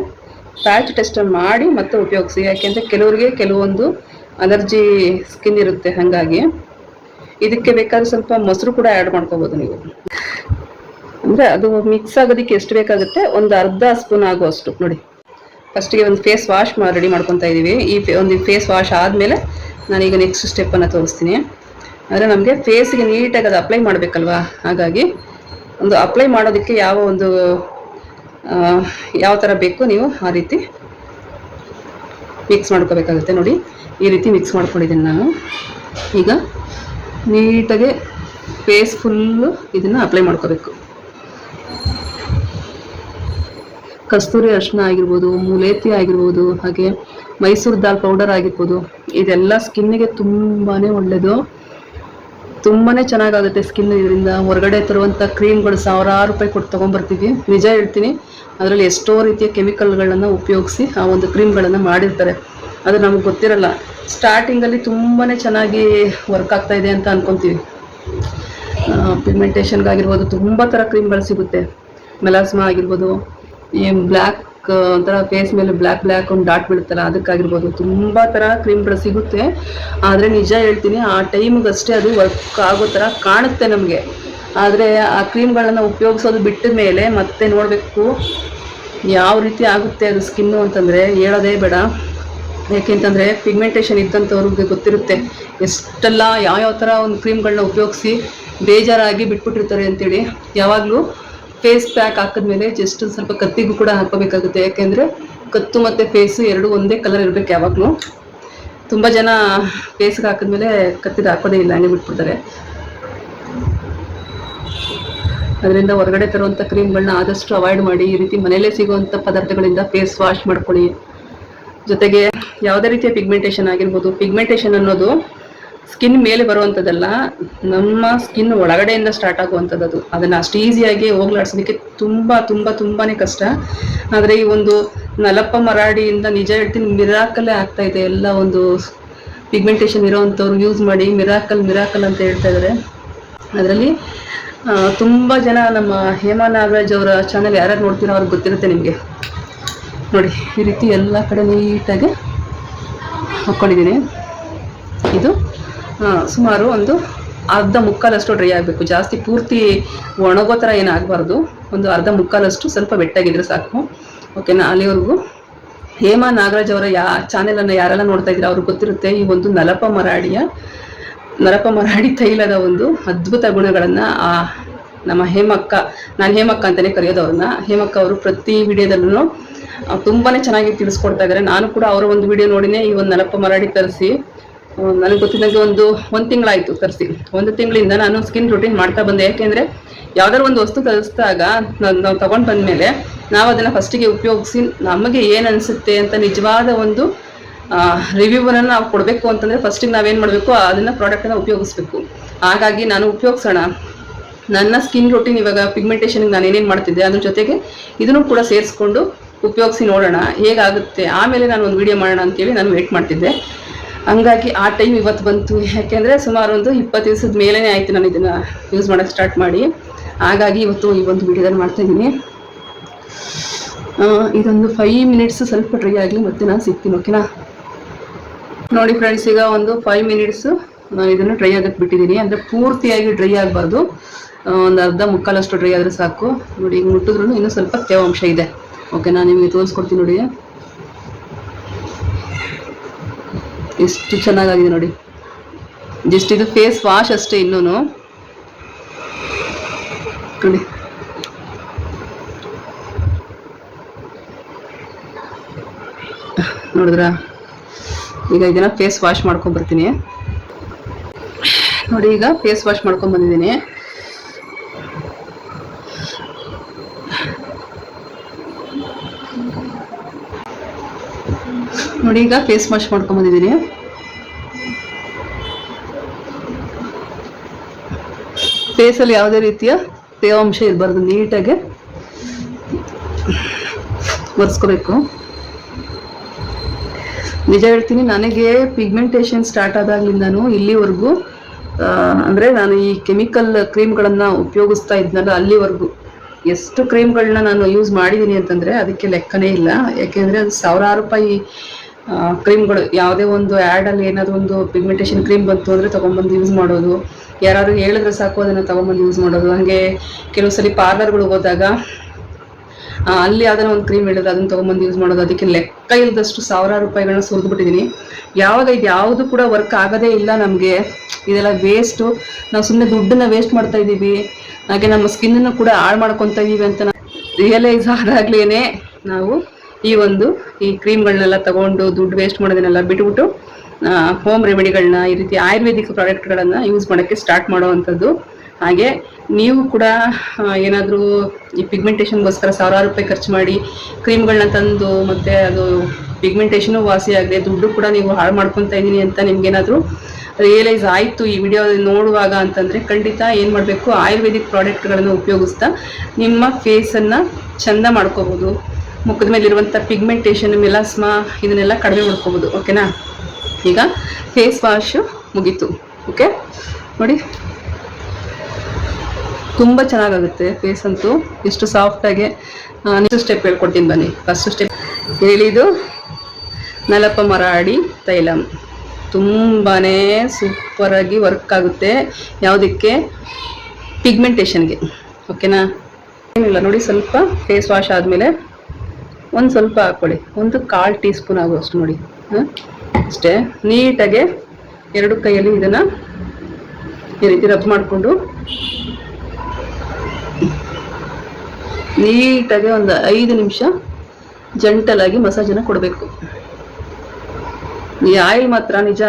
ಪ್ಯಾಚ್ ಟೆಸ್ಟನ್ನು ಮಾಡಿ ಮತ್ತೆ ಉಪಯೋಗಿಸಿ. ಯಾಕೆಂದರೆ ಕೆಲವರಿಗೆ ಕೆಲವೊಂದು ಅಲರ್ಜಿ ಸ್ಕಿನ್ ಇರುತ್ತೆ ಹಾಗಾಗಿ. ಇದಕ್ಕೆ ಬೇಕಾದ್ರೆ ಸ್ವಲ್ಪ ಮೊಸರು ಕೂಡ ಆ್ಯಡ್ ಮಾಡ್ಕೋಬೋದು ನೀವು. ಅಂದರೆ ಅದು ಮಿಕ್ಸ್ ಆಗೋದಕ್ಕೆ ಎಷ್ಟು ಬೇಕಾಗುತ್ತೆ? ಒಂದು ಅರ್ಧ ಸ್ಪೂನ್ ಆಗುವಷ್ಟು. ನೋಡಿ. ಫಸ್ಟಿಗೆ ಒಂದು ಫೇಸ್ ವಾಶ್ ರೆಡಿ ಮಾಡ್ಕೊತಾ ಇದ್ದೀವಿ. ಈ ಒಂದು ಫೇಸ್ ವಾಶ್ ಆದಮೇಲೆ ನಾನೀಗ ನೆಕ್ಸ್ಟ್ ಸ್ಟೆಪ್ಪನ್ನು ತೋರಿಸ್ತೀನಿ. ಅಂದರೆ ನಮಗೆ ಫೇಸಿಗೆ ನೀಟಾಗಿ ಅದು ಅಪ್ಲೈ ಮಾಡಬೇಕಲ್ವಾ? ಹಾಗಾಗಿ ಒಂದು ಅಪ್ಲೈ ಮಾಡೋದಕ್ಕೆ ಯಾವ ಒಂದು ಯಾವ ಥರ ಬೇಕು ನೀವು ಆ ರೀತಿ ಮಿಕ್ಸ್ ಮಾಡ್ಕೋಬೇಕಾಗುತ್ತೆ. ನೋಡಿ. ಈ ರೀತಿ ಮಿಕ್ಸ್ ಮಾಡ್ಕೊಂಡಿದ್ದೀನಿ ನಾನು. ಈಗ ನೀಟಾಗಿ ಫೇಸ್ ಫುಲ್ಲು ಇದನ್ನು ಅಪ್ಲೈ ಮಾಡ್ಕೋಬೇಕು. ಕಸ್ತೂರಿ ಅರಿಶಿನ ಆಗಿರ್ಬೋದು, ಮುಲೇತಿ ಆಗಿರ್ಬೋದು, ಹಾಗೆ ಮೈಸೂರು ದಾಲ್ ಪೌಡರ್ ಆಗಿರ್ಬೋದು, ಇದೆಲ್ಲ ಸ್ಕಿನ್ನಿಗೆ ತುಂಬಾ ಒಳ್ಳೆಯದು ತುಂಬಾ ಚೆನ್ನಾಗಾಗುತ್ತೆ ಸ್ಕಿನ್ ಇದರಿಂದ. ಹೊರಗಡೆ ತರುವಂಥ ಕ್ರೀಮ್ಗಳು ಸಾವಿರಾರು ರೂಪಾಯಿ ಕೊಟ್ಟು ತೊಗೊಂಬರ್ತೀವಿ. ನಿಜ ಹೇಳ್ತೀನಿ, ಅದರಲ್ಲಿ ಎಷ್ಟೋ ರೀತಿಯ ಕೆಮಿಕಲ್ಗಳನ್ನು ಉಪಯೋಗಿಸಿ ಆ ಒಂದು ಕ್ರೀಮ್ಗಳನ್ನು ಮಾಡಿರ್ತಾರೆ. ಅದು ನಮಗೆ ಗೊತ್ತಿರಲ್ಲ. ಸ್ಟಾರ್ಟಿಂಗಲ್ಲಿ ತುಂಬಾ ಚೆನ್ನಾಗಿ ವರ್ಕ್ ಆಗ್ತಾ ಇದೆ ಅಂತ ಅನ್ಕೊತೀವಿ. ಪಿಗ್ಮೆಂಟೇಷನ್ಗಾಗಿರ್ಬೋದು ತುಂಬ ಥರ ಕ್ರೀಮ್ಗಳು ಸಿಗುತ್ತೆ. ಮೆಲಾಸ್ಮಾ ಆಗಿರ್ಬೋದು, ಈ ಬ್ಲ್ಯಾಕ್ ಒಂಥರ ಫೇಸ್ ಮೇಲೆ ಬ್ಲ್ಯಾಕ್ ಬ್ಲ್ಯಾಕ್ ಒಂದು ಡಾಟ್ ಬೀಳುತ್ತಲ್ಲ, ಅದಕ್ಕಾಗಿರ್ಬೋದು ತುಂಬ ಥರ ಕ್ರೀಮ್ಗಳು ಸಿಗುತ್ತೆ. ಆದರೆ ನಿಜ ಹೇಳ್ತೀನಿ, ಆ ಟೈಮಿಗಷ್ಟೇ ಅದು ವರ್ಕ್ ಆಗೋ ಥರ ಕಾಣುತ್ತೆ ನಮಗೆ. ಆದರೆ ಆ ಕ್ರೀಮ್ಗಳನ್ನು ಉಪಯೋಗಿಸೋದು ಬಿಟ್ಟ ಮೇಲೆ ಮತ್ತೆ ನೋಡಬೇಕು, ಯಾವ ರೀತಿ ಆಗುತ್ತೆ ಅದು ಸ್ಕಿನ್ನು ಅಂತಂದರೆ ಹೇಳೋದೇ ಬೇಡ. ಯಾಕೆಂತಂದರೆ ಪಿಗ್ಮೆಂಟೇಷನ್ ಇದ್ದಂಥವ್ರಿಗೆ ಗೊತ್ತಿರುತ್ತೆ. ಎಷ್ಟೆಲ್ಲ ಯಾವ್ಯಾವ ಥರ ಒಂದು ಕ್ರೀಮ್ಗಳನ್ನ ಉಪಯೋಗಿಸಿ ಬೇಜಾರಾಗಿ ಬಿಟ್ಬಿಟ್ಟಿರ್ತಾರೆ ಅಂತೇಳಿ. ಯಾವಾಗಲೂ ಫೇಸ್ ಪ್ಯಾಕ್ ಹಾಕಿದ್ಮೇಲೆ ಜಸ್ಟ್ ಸ್ವಲ್ಪ ಕತ್ತಿಗೂ ಕೂಡ ಹಾಕೋಬೇಕಾಗುತ್ತೆ ಯಾಕೆಂದರೆ ಕತ್ತು ಮತ್ತು ಫೇಸು ಎರಡು ಒಂದೇ ಕಲರ್ ಇರಬೇಕು ಯಾವಾಗಲೂ. ತುಂಬ ಜನ ಫೇಸ್ಗೆ ಹಾಕಿದ್ಮೇಲೆ ಕತ್ತಿಗೆ ಹಾಕೋದೇ ಇಲ್ಲ ಹಂಗೆ ಬಿಟ್ಬಿಡ್ತಾರೆ. ಅದರಿಂದ ಹೊರಗಡೆ ತರುವಂಥ ಕ್ರೀಮ್ಗಳನ್ನ ಆದಷ್ಟು ಅವಾಯ್ಡ್ ಮಾಡಿ, ಈ ರೀತಿ ಮನೆಯಲ್ಲೇ ಸಿಗುವಂಥ ಪದಾರ್ಥಗಳಿಂದ ಫೇಸ್ ವಾಶ್ ಮಾಡ್ಕೊಳ್ಳಿ. ಜೊತೆಗೆ ಯಾವುದೇ ರೀತಿಯ ಪಿಗ್ಮೆಂಟೇಷನ್ ಆಗಿರ್ಬೋದು ಪಿಗ್ಮೆಂಟೇಷನ್ ಅನ್ನೋದು ಸ್ಕಿನ್ ಮೇಲೆ ಬರುವಂಥದ್ದಲ್ಲ ನಮ್ಮ ಸ್ಕಿನ್ ಒಳಗಡೆಯಿಂದ ಸ್ಟಾರ್ಟ್ ಆಗುವಂಥದ್ದು ಅದು ಅದನ್ನು ಅಷ್ಟು ಈಸಿಯಾಗಿ ಹೋಗ್ಲಾಡ್ಸೋದಕ್ಕೆ ತುಂಬ ತುಂಬ ತುಂಬಾ ಕಷ್ಟ. ಆದರೆ ಈ ಒಂದು ನಲಪ್ಪ ಮರಾಡಿಯಿಂದ ನಿಜ ಹೇಳ್ತೀನಿ ಮಿರಾಕಲ್ಲೇ ಆಗ್ತಾ ಇದೆ. ಎಲ್ಲ ಒಂದು ಪಿಗ್ಮೆಂಟೇಷನ್ ಇರೋವಂಥವ್ರು ಯೂಸ್ ಮಾಡಿ ಮಿರಾಕಲ್ ಮಿರಾಕಲ್ ಅಂತ ಹೇಳ್ತಾ ಇದ್ದಾರೆ ಅದರಲ್ಲಿ ತುಂಬ ಜನ ನಮ್ಮ ಹೇಮಾ ನಾಗರಾಜ್ ಅವರ ಚಾನಲ್ ಯಾರ್ಯಾರು ನೋಡ್ತೀರೋ ಅವ್ರಿಗೆ ಗೊತ್ತಿರುತ್ತೆ ನಿಮಗೆ. ನೋಡಿ, ಈ ರೀತಿ ಎಲ್ಲ ಕಡೆ ನೀಟಾಗಿ ಹಾಕ್ಕೊಂಡಿದ್ದೀನಿ. ಇದು ಸುಮಾರು ಒಂದು ಅರ್ಧ ಮುಕ್ಕಾಲಷ್ಟು ಡ್ರೈ ಆಗಬೇಕು. ಜಾಸ್ತಿ ಪೂರ್ತಿ ಒಣಗೋ ಥರ ಏನಾಗಬಾರ್ದು ಒಂದು ಅರ್ಧ ಮುಕ್ಕಾಲಷ್ಟು ಸ್ವಲ್ಪ ಬೆಟ್ಟಾಗಿದ್ರೆ ಸಾಕು. ಓಕೆನಾ ಅಲ್ಲಿವರೆಗೂ ಹೇಮಾ ನಾಗರಾಜ್ ಅವರ ಯಾ ಚಾನೆಲನ್ನು ಯಾರೆಲ್ಲ ನೋಡ್ತಾ ಇದ್ರೆ ಅವ್ರಿಗೆ ಗೊತ್ತಿರುತ್ತೆ, ಈ ಒಂದು ನಲಪ ಮರಾಡಿಯ, ನರಪ ಮರಾಡಿ ತೈಲದ ಒಂದು ಅದ್ಭುತ ಗುಣಗಳನ್ನು ಆ ನಮ್ಮ ಹೇಮಕ್ಕ, ನಾನು ಹೇಮಕ್ಕ ಅಂತಲೇ ಕರೆಯೋದು ಅವ್ರನ್ನ. ಹೇಮಕ್ಕ ಅವರು ಪ್ರತಿ ವಿಡಿಯೋದಲ್ಲೂ ತುಂಬಾ ಚೆನ್ನಾಗಿ ತಿಳಿಸ್ಕೊಡ್ತಾ ಇದ್ದಾರೆ. ನಾನು ಕೂಡ ಅವರ ಒಂದು ವಿಡಿಯೋ ನೋಡಿನೇ ಈ ಒಂದು ನಲಪ ಮರಾಡಿ ತರಿಸಿ. ನನಗೆ ಗೊತ್ತಿದ್ದಂಗೆ ಒಂದು ಒಂದು ತಿಂಗಳಾಯಿತು ತರಿಸಿ. ಒಂದು ತಿಂಗಳಿಂದ ನಾನು ಸ್ಕಿನ್ ರುಟೀನ್ ಮಾಡ್ತಾ ಬಂದೆ. ಯಾಕೆಂದರೆ ಯಾವ್ದಾದ್ರು ಒಂದು ವಸ್ತು ತರಿಸಿದಾಗ ನಾವು ತಗೊಂಡು ಬಂದಮೇಲೆ ನಾವು ಅದನ್ನು ಫಸ್ಟಿಗೆ ಉಪಯೋಗಿಸಿ ನಮಗೆ ಏನು ಅನಿಸುತ್ತೆ ಅಂತ ನಿಜವಾದ ಒಂದು ರಿವ್ಯೂವನ್ನು ನಾವು ಕೊಡಬೇಕು ಅಂತಂದರೆ ಫಸ್ಟಿಗೆ ನಾವೇನು ಮಾಡಬೇಕು, ಅದನ್ನು ಪ್ರಾಡಕ್ಟನ್ನು ಉಪಯೋಗಿಸ್ಬೇಕು. ಹಾಗಾಗಿ ನಾನು ಉಪಯೋಗಿಸೋಣ. ನನ್ನ ಸ್ಕಿನ್ ರುಟೀನ್ ಇವಾಗ ಪಿಗ್ಮೆಂಟೇಷನ್ಗೆ ನಾನು ಏನೇನು ಮಾಡ್ತಿದ್ದೆ, ಅದ್ರ ಜೊತೆಗೆ ಇದನ್ನು ಕೂಡ ಸೇರಿಸ್ಕೊಂಡು ಉಪಯೋಗಿಸಿ ನೋಡೋಣ, ಹೇಗಾಗುತ್ತೆ? ಆಮೇಲೆ ನಾನು ಒಂದು ವಿಡಿಯೋ ಮಾಡೋಣ ಅಂತೇಳಿ ನಾನು ವೇಟ್ ಮಾಡ್ತಿದ್ದೆ. ಹಂಗಾಗಿ ಆ ಟೈಮ್ ಇವತ್ತು ಬಂತು. ಯಾಕೆಂದರೆ ಸುಮಾರು ಒಂದು ಇಪ್ಪತ್ತು ದಿವಸದ ಮೇಲೇ ಆಯಿತು ನಾನು ಇದನ್ನು ಯೂಸ್ ಮಾಡೋಕ್ಕೆ ಸ್ಟಾರ್ಟ್ ಮಾಡಿ. ಹಾಗಾಗಿ ಇವತ್ತು ಈ ಒಂದು ವಿಡಿಯೋದಲ್ಲಿ ಮಾಡ್ತಾಯಿದ್ದೀನಿ ಇದೊಂದು ಫೈವ್ ಮಿನಿಟ್ಸ್ ಸ್ವಲ್ಪ ಡ್ರೈ ಆಗಲಿ ಮತ್ತೆ ನಾನು ಸಿಗ್ತೀನಿ ಓಕೆನಾ ನೋಡಿ ಫ್ರೆಂಡ್ಸ್ ಈಗ ಒಂದು ಫೈವ್ ಮಿನಿಟ್ಸು ನಾನು ಇದನ್ನು ಡ್ರೈ ಆಗಕ್ಕೆ ಬಿಟ್ಟಿದ್ದೀನಿ. ಅಂದರೆ ಪೂರ್ತಿಯಾಗಿ ಡ್ರೈ ಆಗಬಾರ್ದು. ಒಂದು ಅರ್ಧ ಮುಕ್ಕಾಲಷ್ಟು ಡ್ರೈ ಆದರೆ ಸಾಕು. ನೋಡಿ, ಈಗ ಮುಟ್ಟಿದ್ರು ಇನ್ನೂ ಸ್ವಲ್ಪ ತೇವಾಂಶ ಇದೆ. ಓಕೆ ನಾನು ನಿಮಗೆ ತೋರಿಸ್ಕೊಡ್ತೀನಿ ನೋಡಿ. ಎಷ್ಟು ಚೆನ್ನಾಗಾಗಿದೆ ನೋಡಿ. ಜಸ್ಟ್ ಇದು ಫೇಸ್ ವಾಶ್ ಅಷ್ಟೇ ಇನ್ನೂ ನೋಡಿ. ನೋಡಿದ್ರಾ? ಈಗ ಇದನ್ನ ಫೇಸ್ ವಾಶ್ ಮಾಡ್ಕೊಂಡ್ಬರ್ತೀನಿ. ನೋಡಿ ಈಗ ಫೇಸ್ ವಾಶ್ ಮಾಡ್ಕೊಂಡ್ ನೋಡಿ, ಈಗ ಫೇಸ್ ವಾಶ್ ಮಾಡ್ಕೊಂಬಂದಿದ್ದೀನಿ. ಫೇಸಲ್ಲಿ ಯಾವುದೇ ರೀತಿಯ ತೇವಾಂಶ ಇರಬಾರ್ದು, ನೀಟಾಗಿ ಒರೆಸ್ಕೋಬೇಕು. ನಿಜ ಹೇಳ್ತೀನಿ, ನನಗೆ ಪಿಗ್ಮೆಂಟೇಷನ್ ಸ್ಟಾರ್ಟ್ ಆದಾಗ್ಲಿಂದನು ಇಲ್ಲಿವರೆಗೂ ಅಂದರೆ ನಾನು ಈ ಕೆಮಿಕಲ್ ಕ್ರೀಮ್ಗಳನ್ನು ಉಪಯೋಗಿಸ್ತಾ ಇದ್ನಲ್ಲ, ಅಲ್ಲಿವರೆಗೂ ಎಷ್ಟು ಕ್ರೀಮ್ಗಳನ್ನ ನಾನು ಯೂಸ್ ಮಾಡಿದ್ದೀನಿ ಅಂತಂದರೆ ಅದಕ್ಕೆ ಲೆಕ್ಕನೇ ಇಲ್ಲ. ಯಾಕೆಂದರೆ ಅದು ಸಾವಿರಾರು ರೂಪಾಯಿ ಕ್ರೀಮ್ಗಳು, ಯಾವುದೇ ಒಂದು ಆ್ಯಡಲ್ಲಿ ಏನಾದರೂ ಒಂದು ಪಿಗ್ಮೆಂಟೇಷನ್ ಕ್ರೀಮ್ ಬಂತು ಅಂದರೆ ತೊಗೊಂಬಂದು ಯೂಸ್ ಮಾಡೋದು. ಯಾರಾದರೂ ಹೇಳಿದ್ರೆ ಸಾಕು, ಅದನ್ನು ತೊಗೊಂಬಂದು ಯೂಸ್ ಮಾಡೋದು. ಹಾಗೆ ಕೆಲವು ಸಲ ಪಾರ್ಲರ್ಗಳು ಹೋದಾಗ ಅಲ್ಲಿ ಯಾವ್ದಾರ ಒಂದು ಕ್ರೀಮ್ ಹೇಳಿದ್ರೆ ಅದನ್ನ ತೊಗೊಂಬಂದು ಯೂಸ್ ಮಾಡೋದು. ಅದಕ್ಕೆ ಲೆಕ್ಕ ಇಲ್ಲದಷ್ಟು ಸಾವಿರಾರು ರೂಪಾಯಿಗಳನ್ನ ಸುರಿದ್ಬಿಟ್ಟಿದ್ದೀನಿ ಯಾವಾಗ ಇದು ಯಾವುದು ಕೂಡ ವರ್ಕ್ ಆಗೋದೇ ಇಲ್ಲ ನಮಗೆ. ಇದೆಲ್ಲ ವೇಸ್ಟು ನಾವು ಸುಮ್ಮನೆ ದುಡ್ಡನ್ನ ವೇಸ್ಟ್ ಮಾಡ್ತಾ ಇದ್ದೀವಿ ಹಾಗೆ ನಮ್ಮ ಸ್ಕಿನ್ನನ್ನು ಕೂಡ ಹಾಳು ಮಾಡ್ಕೊತಾ ಇದ್ದೀವಿ ಅಂತ ರಿಯಲೈಸ್ ಆದಾಗ್ಲೇ ನಾವು ಈ ಒಂದು ಈ ಕ್ರೀಮ್ಗಳನ್ನೆಲ್ಲ ತಗೊಂಡು ದುಡ್ಡು ವೇಸ್ಟ್ ಮಾಡೋದನ್ನೆಲ್ಲ ಬಿಟ್ಬಿಟ್ಟು ಹೋಮ್ ರೆಮಿಡಿಗಳನ್ನ ಈ ರೀತಿ ಆಯುರ್ವೇದಿಕ್ ಪ್ರಾಡಕ್ಟ್ಗಳನ್ನು ಯೂಸ್ ಮಾಡೋಕ್ಕೆ ಸ್ಟಾರ್ಟ್ ಮಾಡುವಂಥದ್ದು. ಹಾಗೆ ನೀವು ಕೂಡ ಏನಾದರೂ ಈ ಪಿಗ್ಮೆಂಟೇಷನ್ಗೋಸ್ಕರ ಸಾವಿರಾರು ರೂಪಾಯಿ ಖರ್ಚು ಮಾಡಿ ಕ್ರೀಮ್ಗಳನ್ನ ತಂದು ಮತ್ತು ಅದು ಪಿಗ್ಮೆಂಟೇಷನು ವಾಸಿ ಆಗದೆ ದುಡ್ಡು ಕೂಡ ನೀವು ಹಾಳು ಮಾಡ್ಕೊತಾ ಇದ್ದೀನಿ ಅಂತ ನಿಮ್ಗೇನಾದರೂ ರಿಯಲೈಸ್ ಆಯಿತು ಈ ವಿಡಿಯೋ ನೋಡುವಾಗ ಅಂತಂದರೆ ಖಂಡಿತ ಏನು ಮಾಡಬೇಕು, ಆಯುರ್ವೇದಿಕ್ ಪ್ರಾಡಕ್ಟ್ಗಳನ್ನು ಉಪಯೋಗಿಸ್ತಾ ನಿಮ್ಮ ಫೇಸನ್ನು ಚೆಂದ ಮಾಡ್ಕೋಬೋದು. ಮುಖದ ಮೇಲಿರುವಂಥ ಪಿಗ್ಮೆಂಟೇಷನ್ ಮೆಲಾಸ್ಮಾ ಇದನ್ನೆಲ್ಲ ಕಡಿಮೆ ಮಾಡ್ಕೋಬೋದು ಓಕೆನಾ ಈಗ ಫೇಸ್ ವಾಶು ಮುಗೀತು ಓಕೆ ನೋಡಿ. ತುಂಬ ಚೆನ್ನಾಗಾಗುತ್ತೆ ಫೇಸ್ ಅಂತೂ. ಎಷ್ಟು ಸಾಫ್ಟಾಗಿ ನೆಕ್ಸ್ಟ್ ಸ್ಟೆಪ್ ಹೇಳ್ಕೊಡ್ತೀನಿ ಬನ್ನಿ. ಫಸ್ಟ್ ಸ್ಟೆಪ್ ಹೇಳಿದು ನಲಪ ಮರಾಡಿ ತೈಲಂ. ತುಂಬಾ ಸೂಪರಾಗಿ ವರ್ಕ್ ಆಗುತ್ತೆ ಯಾವುದಕ್ಕೆ? ಪಿಗ್ಮೆಂಟೇಷನ್ಗೆ ಓಕೆನಾ ಏನಿಲ್ಲ, ನೋಡಿ ಸ್ವಲ್ಪ ಫೇಸ್ ವಾಶ್ ಆದಮೇಲೆ ಒಂದು ಸ್ವಲ್ಪ ಹಾಕ್ಕೊಳ್ಳಿ. ಒಂದು ಕಾಲು ಟೀ ಸ್ಪೂನ್ ಆಗುವಷ್ಟು ನೋಡಿ. ಹಾಂ? ಅಷ್ಟೇ. ನೀಟಾಗೆ ಎರಡು ಕೈಯಲ್ಲಿ ಇದನ್ನು ಈ ರೀತಿ ರಬ್ ಮಾಡಿಕೊಂಡು ನೀಟಾಗಿ ಒಂದು ಐದು ನಿಮಿಷ ಜಂಟಲಾಗಿ ಮಸಾಜನ್ನು ಕೊಡಬೇಕು. ಈ ಆಯಿಲ್ ಮಾತ್ರ ನಿಜ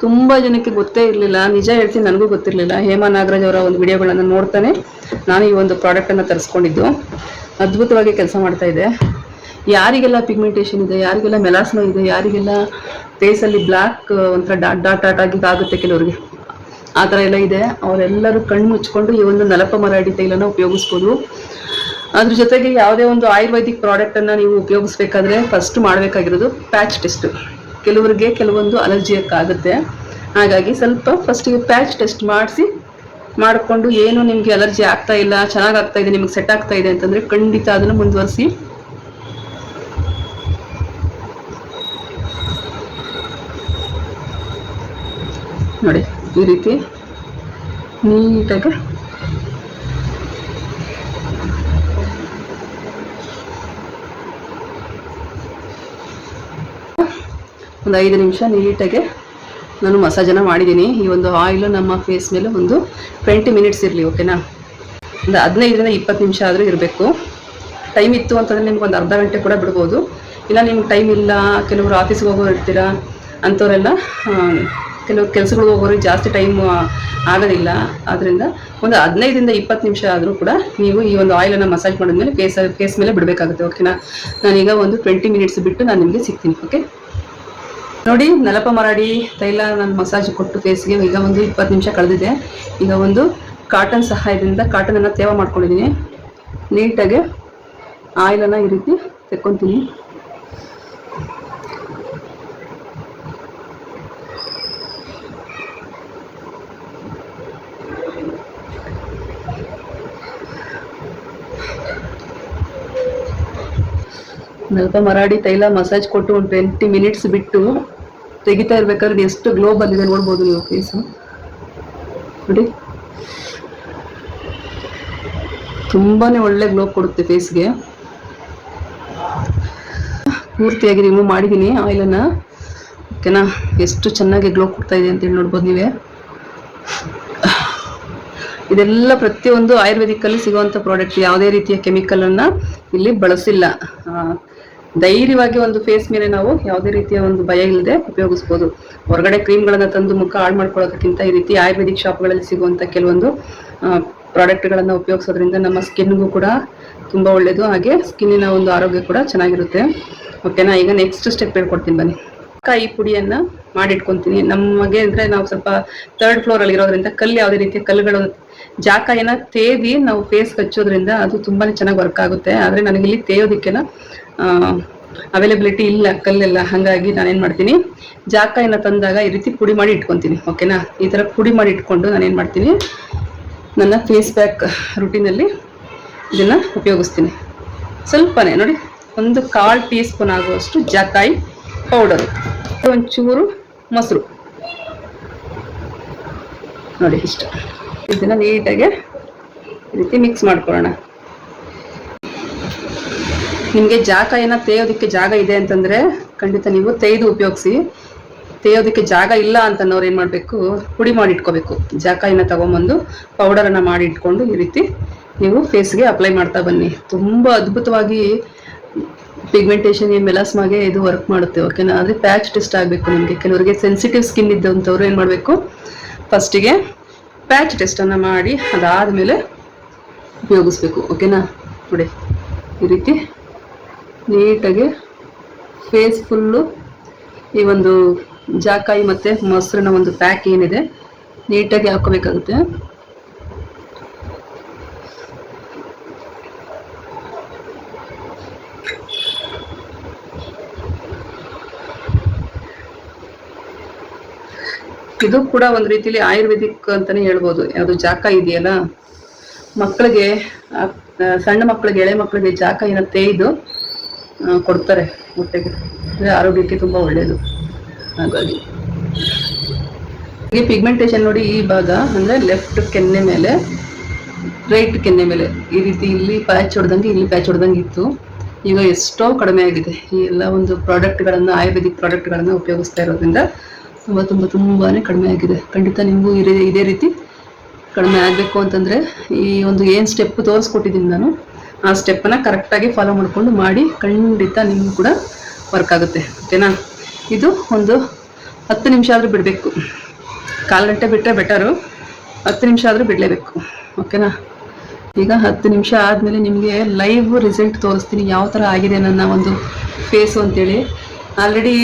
ತುಂಬ ಜನಕ್ಕೆ ಗೊತ್ತೇ ಇರಲಿಲ್ಲ. ನಿಜ ಹೇಳ್ತೀನಿ, ನನಗೂ ಗೊತ್ತಿರಲಿಲ್ಲ. ಹೇಮಾ ನಾಗರಾಜ್ ಅವರ ಒಂದು ವಿಡಿಯೋಗಳನ್ನು ನೋಡ್ತಾನೆ. ನಾನು ಈ ಒಂದು ಪ್ರಾಡಕ್ಟನ್ನು ತರಿಸ್ಕೊಂಡಿದ್ದು. ಅದ್ಭುತವಾಗಿ ಕೆಲಸ ಮಾಡ್ತಾ ಇದೆ. ಯಾರಿಗೆಲ್ಲ ಪಿಗ್ಮೆಂಟೇಷನ್ ಇದೆ, ಯಾರಿಗೆಲ್ಲ ಮೆಲಾಸ್ಮ ಇದೆ, ಯಾರಿಗೆಲ್ಲ ಫೇಸಲ್ಲಿ ಬ್ಲ್ಯಾಕ್ ಒಂಥರ ಡಾಟ್ ಡಾಟ್ ಡಾಟ್ ಆಗಿ ಆಗುತ್ತೆ ಕೆಲವರಿಗೆ. ಆ ಥರ ಎಲ್ಲ ಇದೆ. ಅವರೆಲ್ಲರೂ ಕಣ್ಣು ಮುಚ್ಕೊಂಡು ಈ ಒಂದು ನಲಪ ಮರಾಡಿ ತೈಲನ ಉಪಯೋಗಿಸ್ಬೋದು. ಅದ್ರ ಜೊತೆಗೆ ಯಾವುದೇ ಒಂದು ಆಯುರ್ವೇದಿಕ್ ಪ್ರಾಡಕ್ಟನ್ನು ನೀವು ಉಪಯೋಗಿಸ್ಬೇಕಾದ್ರೆ ಫಸ್ಟ್ ಮಾಡಬೇಕಾಗಿರೋದು ಪ್ಯಾಚ್ ಟೆಸ್ಟ್ ಕೆಲವರಿಗೆ ಕೆಲವೊಂದು ಅಲರ್ಜಿ ಆಗುತ್ತೆ ಹಾಗಾಗಿ ಸ್ವಲ್ಪ ಫಸ್ಟಿಗೆ ಪ್ಯಾಚ್ ಟೆಸ್ಟ್ ಮಾಡಿಸಿ, ಮಾಡಿಕೊಂಡು ಏನು ನಿಮಗೆ ಅಲರ್ಜಿ ಆಗ್ತಾ ಇಲ್ಲ ಚೆನ್ನಾಗಾಗ್ತಾ ಇದೆ, ನಿಮಗೆ ಸೆಟ್ ಆಗ್ತಾ ಇದೆ ಅಂತಂದರೆ ಖಂಡಿತ ಅದನ್ನು ಮುಂದುವರಿಸಿ ನೋಡಿ, ಈ ರೀತಿ ನೀಟಾಗಿ ಒಂದು ಐದು ನಿಮಿಷ ನೀಟಾಗಿ ನಾನು ಮಸಾಜನ್ನು ಮಾಡಿದ್ದೀನಿ. ಈ ಒಂದು ಆಯಿಲ್ ನಮ್ಮ ಫೇಸ್ ಮೇಲೆ ಒಂದು ಟ್ವೆಂಟಿ ಮಿನಿಟ್ಸ್ ಇರಲಿ ಓಕೆನಾ ಒಂದು ಹದಿನೈದರಿಂದ ಇಪ್ಪತ್ತು ನಿಮಿಷ ಆದರೂ ಇರಬೇಕು. ಟೈಮ್ ಇತ್ತು ಅಂತಂದರೆ ನಿಮ್ಗೆ ಒಂದು ಅರ್ಧ ಗಂಟೆ ಕೂಡ ಬಿಡ್ಬೋದು. ಇಲ್ಲ, ನಿಮ್ಗೆ ಟೈಮ್ ಇಲ್ಲ, ಕೆಲವರು ಆಫೀಸ್ಗೆ ಹೋಗೋರು ಇರ್ತೀರಾ, ಅಂಥವರೆಲ್ಲ ಕೆಲವು ಕೆಲಸಗಳು ಹೋಗೋರಿಗೆ ಜಾಸ್ತಿ ಟೈಮ್ ಆಗೋದಿಲ್ಲ. ಆದ್ದರಿಂದ ಒಂದು ಹದಿನೈದರಿಂದ ಇಪ್ಪತ್ತು ನಿಮಿಷ ಆದರೂ ಕೂಡ ನೀವು ಈ ಒಂದು ಆಯಿಲನ್ನು ಮಸಾಜ್ ಮಾಡಿದ್ಮೇಲೆ ಫೇಸ್ ಫೇಸ್ ಮೇಲೆ ಬಿಡಬೇಕಾಗುತ್ತೆ ಓಕೆನಾ ನಾನೀಗ ಒಂದು ಟ್ವೆಂಟಿ ಮಿನಿಟ್ಸ್ ಬಿಟ್ಟು ನಾನು ನಿಮಗೆ ಸಿಗ್ತೀನಿ ಓಕೆ ನೋಡಿ, ನಲಪ ಮರಾಡಿ, ತೈಲ ನಾನು ಮಸಾಜ್ ಕೊಟ್ಟು ಫೇಸ್ಗೆ ಈಗ ಒಂದು ಇಪ್ಪತ್ತು ನಿಮಿಷ ಕಳೆದಿದೆ. ಈಗ ಒಂದು ಕಾಟನ್ ಸಹಾಯದಿಂದ ಕಾಟನನ್ನು ತೇವ ಮಾಡ್ಕೊಂಡಿದ್ದೀನಿ. ನೀಟಾಗಿ ಆಯಿಲನ್ನು ಈ ರೀತಿ ತೆಕ್ಕೊತೀನಿ. ನಲ್ಪ ಮರಾಡಿ ತೈಲ ಮಸಾಜ್ ಕೊಟ್ಟು ಒಂದು ಟ್ವೆಂಟಿ ಮಿನಿಟ್ಸ್ ಬಿಟ್ಟು ತೆಗಿತಾ ಇರ್ಬೇಕಾದ್ರೆ ಎಷ್ಟು ಗ್ಲೋ ಬಂದಿದೆ ನೋಡ್ಬೋದು ನೀವು ಫೇಸು ನೋಡಿ. ತುಂಬಾ ಒಳ್ಳೆ ಗ್ಲೋ ಕೊಡುತ್ತೆ ಫೇಸ್ಗೆ ಪೂರ್ತಿಯಾಗಿ ರಿಮೂವ್ ಮಾಡಿದ್ದೀನಿ ಆಯಿಲನ್ನು ಓಕೆನಾ ಎಷ್ಟು ಚೆನ್ನಾಗಿ ಗ್ಲೋ ಕೊಡ್ತಾ ಇದೆ ಅಂತೇಳಿ ನೋಡ್ಬೋದು ನೀವೇ. ಇದೆಲ್ಲ ಪ್ರತಿಯೊಂದು ಆಯುರ್ವೇದಿಕ್ಕಲ್ಲಿ ಸಿಗುವಂಥ ಪ್ರಾಡಕ್ಟ್ ಯಾವುದೇ ರೀತಿಯ ಕೆಮಿಕಲನ್ನು ಇಲ್ಲಿ ಬಳಸಿಲ್ಲ. ಧೈರ್ಯವಾಗಿ ಒಂದು ಫೇಸ್ ಮೇಲೆ ನಾವು ಯಾವುದೇ ರೀತಿಯ ಒಂದು ಭಯ ಇಲ್ಲದೆ ಉಪಯೋಗಿಸ್ಬೋದು. ಹೊರಗಡೆ ಕ್ರೀಮ್ಗಳನ್ನು ತಂದು ಮುಖ ಹಾಳು ಮಾಡ್ಕೊಳ್ಳೋದಕ್ಕಿಂತ ಈ ರೀತಿ ಆಯುರ್ವೇದಿಕ್ ಶಾಪ್ಗಳಲ್ಲಿ ಸಿಗುವಂಥ ಕೆಲವೊಂದು ಪ್ರಾಡಕ್ಟ್ಗಳನ್ನು ಉಪಯೋಗಿಸೋದ್ರಿಂದ ನಮ್ಮ ಸ್ಕಿನ್ಗೂ ಕೂಡ ತುಂಬ ಒಳ್ಳೆಯದು ಹಾಗೆ ಸ್ಕಿನ್ನಿನ ಒಂದು ಆರೋಗ್ಯ ಕೂಡ ಚೆನ್ನಾಗಿರುತ್ತೆ. ಓಕೆನಾ ಈಗ ನೆಕ್ಸ್ಟ್ ಸ್ಟೆಪ್ ಹೇಳ್ಕೊಡ್ತೀನಿ ಬನ್ನಿ. ಕಾಯಿ ಪುಡಿಯನ್ನ ಮಾಡಿಟ್ಕೊಂತೀನಿ. ನಮಗೆ ಅಂದ್ರೆ ನಾವು ಸ್ವಲ್ಪ ತರ್ಡ್ ಫ್ಲೋರ್ ಅಲ್ಲಿ ಇರೋದ್ರಿಂದ ಕಲ್ಲು ಯಾವುದೇ ರೀತಿಯ ಕಲ್ಲುಗಳು ಜಾಕಾಯಿನ ತೇದಿ ನಾವು ಫೇಸ್ ಹಚ್ಚೋದ್ರಿಂದ ಅದು ತುಂಬಾನೇ ಚೆನ್ನಾಗಿ ವರ್ಕ್ ಆಗುತ್ತೆ. ಆದ್ರೆ ನನಗೆ ಇಲ್ಲಿ ತೇಯೋದಕ್ಕೆನ ಅವೈಲೇಬಿಲಿಟಿ ಇಲ್ಲ ಕಲ್ಲೆಲ್ಲ. ಹಾಗಾಗಿ ನಾನೇನು ಮಾಡ್ತೀನಿ ಜಾಕಾಯಿನ ತಂದಾಗ ಈ ರೀತಿ ಪುಡಿ ಮಾಡಿ ಇಟ್ಕೊಂತೀನಿ. ಓಕೆನಾ ಈ ತರ ಪುಡಿ ಮಾಡಿ ಇಟ್ಕೊಂಡು ನಾನೇನು ಮಾಡ್ತೀನಿ, ನನ್ನ ಫೇಸ್ ಪ್ಯಾಕ್ ರುಟೀನಲ್ಲಿ ಇದನ್ನ ಉಪಯೋಗಿಸ್ತೀನಿ. ಸ್ವಲ್ಪನೇ, ನೋಡಿ, ಒಂದು ಕಾಲ್ ಟೀ ಸ್ಪೂನ್ ಆಗುವಷ್ಟು ಜಾಕಾಯಿ. ಪೌಡರು, ಒಂಚೂರು ಮೊಸರು. ನೋಡಿ ಇಷ್ಟ. ಇದನ್ನ ನೀಟಾಗಿ ರೀತಿ ಮಿಕ್ಸ್ ಮಾಡ್ಕೊಳ್ಳೋಣ. ನಿಮಗೆ ಜಾಕಾಯಿನ ತೇಯೋದಕ್ಕೆ ಜಾಗ ಇದೆ ಅಂತಂದ್ರೆ ಖಂಡಿತ ನೀವು ತೇಯ್ದು ಉಪಯೋಗಿಸಿ. ತೇಯೋದಕ್ಕೆ ಜಾಗ ಇಲ್ಲ ಅಂತನವ್ರು ಏನು ಮಾಡಬೇಕು? ಪುಡಿ ಮಾಡಿ ಇಟ್ಕೋಬೇಕು. ಜಾಕಾಯಿನ ತಗೊಂಬಂದು ಪೌಡರನ್ನು ಮಾಡಿ ಇಟ್ಕೊಂಡು ಈ ರೀತಿ ನೀವು ಫೇಸ್ಗೆ ಅಪ್ಲೈ ಮಾಡ್ತಾ ಬನ್ನಿ. ತುಂಬ ಅದ್ಭುತವಾಗಿ ಪಿಗ್ಮೆಂಟೇಷನ್ ಈ ಮೆಲಾಸ್ಮಾಗೆ ಇದು ವರ್ಕ್ ಮಾಡುತ್ತೆ ಓಕೆನಾ ಆದರೆ ಪ್ಯಾಚ್ ಟೆಸ್ಟ್ ಆಗಬೇಕು ನಿಮಗೆ. ಕೆಲವರಿಗೆ ಸೆನ್ಸಿಟಿವ್ ಸ್ಕಿನ್ ಇದ್ದಂಥವ್ರು ಏನು ಮಾಡಬೇಕು? ಫಸ್ಟಿಗೆ ಪ್ಯಾಚ್ ಟೆಸ್ಟನ್ನು ಮಾಡಿ, ಅದಾದಮೇಲೆ ಉಪಯೋಗಿಸ್ಬೇಕು ಓಕೆನಾ ನೋಡಿ, ಈ ರೀತಿ ನೀಟಾಗಿ ಫೇಸ್ ಫುಲ್ಲು ಈ ಒಂದು ಜಾಕಾಯಿ ಮತ್ತು ಮೊಸರಿನ ಒಂದು ಪ್ಯಾಕ್ ಏನಿದೆ, ನೀಟಾಗಿ ಹಾಕೋಬೇಕಾಗುತ್ತೆ ಇದು ಕೂಡ ಒಂದು ರೀತಿಲಿ ಆಯುರ್ವೇದಿಕ್ ಅಂತಾನೆ ಹೇಳ್ಬೋದು. ಯಾವುದು ಜಾಕ ಇದೆಯಲ್ಲ? ಮಕ್ಕಳಿಗೆ ಸಣ್ಣ ಮಕ್ಕಳಿಗೆ, ಎಳೆ ಮಕ್ಕಳಿಗೆ ಜಾಕ ತೇಯ್ದು ಇದು ಕೊಡ್ತಾರೆ ಹೊಟ್ಟೆಗೆ ಅಂದ್ರೆ ಆರೋಗ್ಯಕ್ಕೆ ತುಂಬಾ ಒಳ್ಳೆಯದು ಹಾಗಾಗಿ. ಈ ಪಿಗ್ಮೆಂಟೇಷನ್ ನೋಡಿ ಈ ಭಾಗ, ಅಂದ್ರೆ ಲೆಫ್ಟ್ ಕೆನ್ನೆ ಮೇಲೆ ರೈಟ್ ಕೆನ್ನೆ ಮೇಲೆ. ಈ ರೀತಿ ಇಲ್ಲಿ ಪ್ಯಾಚ್ ಹೊಡೆದಂಗೆ, ಇಲ್ಲಿ ಪ್ಯಾಚ್ ಹೊಡೆದಂಗೆ ಇತ್ತು. ಈಗ ಎಷ್ಟೋ ಕಡಿಮೆ ಆಗಿದೆ. ಈ ಎಲ್ಲ ಒಂದು ಪ್ರಾಡಕ್ಟ್ಗಳನ್ನು ಆಯುರ್ವೇದಿಕ್ ಪ್ರಾಡಕ್ಟ್ಗಳನ್ನು ಉಪಯೋಗಿಸ್ತಾ ಇರೋದ್ರಿಂದ ತುಂಬ ತುಂಬ ತುಂಬಾನೇ ಕಡಿಮೆ ಆಗಿದೆ. ಖಂಡಿತ ನಿಮಗೂ ಇದೇ ಇದೇ ರೀತಿ ಕಡಿಮೆ ಆಗಬೇಕು ಅಂತಂದರೆ ಈ ಒಂದು ಏನು ಸ್ಟೆಪ್ ತೋರಿಸ್ಕೊಟ್ಟಿದ್ದೀನಿ ನಾನು, ಆ ಸ್ಟೆಪ್ಪನ್ನು ಕರೆಕ್ಟಾಗಿ ಫಾಲೋ ಮಾಡಿಕೊಂಡು ಮಾಡಿ ಖಂಡಿತ ನಿಮಗೂ ಕೂಡ ವರ್ಕ್ ಆಗುತ್ತೆ. ಓಕೆನಾ ಇದು ಒಂದು ಹತ್ತು ನಿಮಿಷ ಆದರೂ ಬಿಡಬೇಕು. ಕಾಲು ಗಂಟೆ ಬಿಟ್ಟರೆ ಬೆಟರು ಹತ್ತು ನಿಮಿಷ ಆದರೂ ಬಿಡಲೇಬೇಕು. ಓಕೆನಾ ಈಗ ಹತ್ತು ನಿಮಿಷ ಆದಮೇಲೆ ನಿಮಗೆ ಲೈವ್ ರಿಸಲ್ಟ್ ತೋರಿಸ್ತೀನಿ. ಯಾವ ಥರ ಆಗಿದೆ ನನ್ನ ಒಂದು ಫೇಸು ಅಂತೇಳಿ. ಆಲ್ರೆಡಿ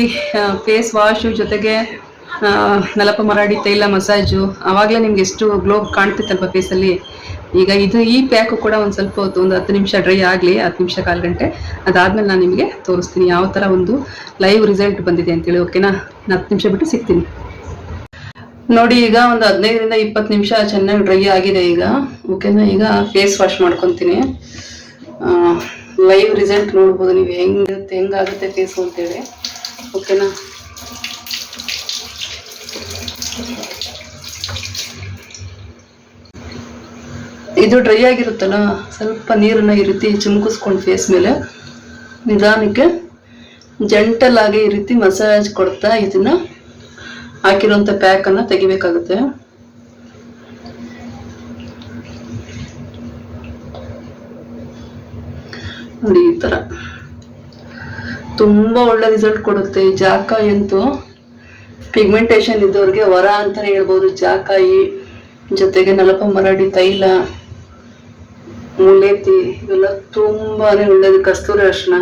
ಫೇಸ್ ವಾಶು ಜೊತೆಗೆ ನಲಪ ಮರಾಡಿ, ತೈಲ ಮಸಾಜು ಆವಾಗಲೇ ನಿಮ್ಗೆ ಎಷ್ಟು ಗ್ಲೋ ಕಾಣ್ತಿತ್ತಲ್ವ ಫೇಸಲ್ಲಿ ಈಗ ಇದು ಈ ಪ್ಯಾಕು ಕೂಡ ಒಂದು ಸ್ವಲ್ಪ ಹೊತ್ತು ಒಂದು ಹತ್ತು ನಿಮಿಷ ಡ್ರೈ ಆಗಲಿ, ಹತ್ತು ನಿಮಿಷ ಕಾಲು ಗಂಟೆ. ಅದಾದಮೇಲೆ ನಾನು ನಿಮಗೆ ತೋರಿಸ್ತೀನಿ ಯಾವ ಥರ ಒಂದು ಲೈವ್ ರಿಸಲ್ಟ್ ಬಂದಿದೆ ಅಂತೇಳಿ ಓಕೆನಾ ಹತ್ತು ನಿಮಿಷ ಬಿಟ್ಟು ಸಿಗ್ತೀನಿ. ನೋಡಿ, ಈಗ ಒಂದು ಹದಿನೈದರಿಂದ ಇಪ್ಪತ್ತು ನಿಮಿಷ ಚೆನ್ನಾಗಿ ಡ್ರೈ ಆಗಿದೆ ಈಗ ಓಕೆನಾ ಈಗ ಫೇಸ್ ವಾಶ್ ಮಾಡ್ಕೊತೀನಿ. ಲೈವ್ ರಿಸಲ್ಟ್ ನೋಡ್ಬೋದು ನೀವು ಹೆಂಗಿರುತ್ತೆ ಹೆಂಗಾಗುತ್ತೆ ಫೇಸು ಅಂತೇಳಿ ಓಕೆನಾ ಇದು ಡ್ರೈ ಆಗಿರುತ್ತಲ್ಲ, ಸ್ವಲ್ಪ ನೀರನ್ನ ಈ ರೀತಿ ಚಿಮುಕಿಸ್ಕೊಂಡು ಫೇಸ್ ಮೇಲೆ ನಿಧಾನಕ್ಕೆ ಜಂಟಲ್ ಆಗಿ ಈ ರೀತಿ ಮಸಾಜ್ ಕೊಡ್ತಾ ಇದನ್ನ ಪ್ಯಾಕ್ ಅನ್ನ ತೆಗಿಬೇಕಾಗುತ್ತೆ. ನೋಡಿ ಈ ತರ. ತುಂಬಾ ಒಳ್ಳೆ ರಿಸಲ್ಟ್ ಕೊಡುತ್ತೆ. ಜಾಕ ಅಂತೂ ಪಿಗ್ಮೆಂಟೇಶನ್ ಇದ್ದವ್ರಿಗೆ ವರ ಅಂತಾನೆ ಹೇಳ್ಬೋದು. ಜಾಕಾಯಿ ಜೊತೆಗೆ ನಲಪ ಮರಡಿ ತೈಲ, ಮುಲೇತಿ ಇವೆಲ್ಲ ತುಂಬಾನೇ ಒಳ್ಳೇದು. ಕಸ್ತೂರಿ ಅರ್ಶನ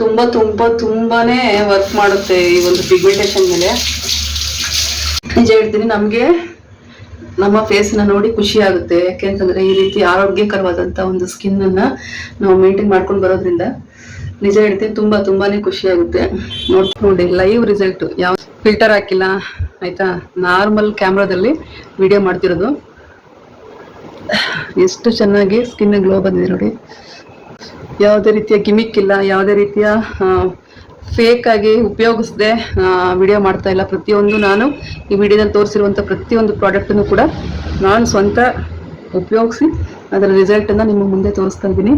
ತುಂಬಾ ತುಂಬಾ ತುಂಬಾನೇ ವರ್ಕ್ ಮಾಡುತ್ತೆ ಈ ಒಂದು ಪಿಗ್ಮೆಂಟೇಶನ್ ಮೇಲೆ. ನಿಜ ಹೇಳ್ತೀನಿ, ನಮಗೆ ನಮ್ಮ ಫೇಸ್ನ ನೋಡಿ ಖುಷಿ ಆಗುತ್ತೆ. ಯಾಕೆಂತಂದ್ರೆ ಈ ರೀತಿ ಆರೋಗ್ಯಕರವಾದಂತ ಒಂದು ಸ್ಕಿನ್ ಅನ್ನ ನಾವು ಮೇಂಟೈನ್ ಮಾಡ್ಕೊಂಡು ಬರೋದ್ರಿಂದ. ನಿಜ ಹೇಳ್ತೀನಿ, ತುಂಬಾ ತುಂಬಾನೇ ಖುಷಿ ಆಗುತ್ತೆ ನೋಡ್ ಲೈವ್ ರಿಸಲ್ಟ್ ಯಾವ ಫಿಲ್ಟರ್ ಹಾಕಿಲ್ಲ, ಆಯ್ತಾ? ನಾರ್ಮಲ್ ಕ್ಯಾಮ್ರಾದಲ್ಲಿ ವಿಡಿಯೋ ಮಾಡ್ತಿರೋದು. ಎಷ್ಟು ಚೆನ್ನಾಗಿ ಸ್ಕಿನ್ ಗ್ಲೋ ಬಂದಿದೆ ನೋಡಿ. ಯಾವುದೇ ರೀತಿಯ ಗಿಮಿಕ್ ಇಲ್ಲ, ಯಾವುದೇ ರೀತಿಯ ಫೇಕ್ ಆಗಿ ಉಪಯೋಗಿಸದೆ ವಿಡಿಯೋ ಮಾಡ್ತಾ ಇಲ್ಲ. ಪ್ರತಿಯೊಂದು ನಾನು ಈ ವಿಡಿಯೋದಲ್ಲಿ ತೋರಿಸಿರುವಂಥ ಪ್ರತಿಯೊಂದು ಪ್ರಾಡಕ್ಟನ್ನು ಕೂಡ ನಾನು ಸ್ವಂತ ಉಪಯೋಗಿಸಿ ಅದರ ರಿಸಲ್ಟನ್ನು ನಿಮ್ಮ ಮುಂದೆ ತೋರಿಸ್ತಾ ಇದ್ದೀನಿ.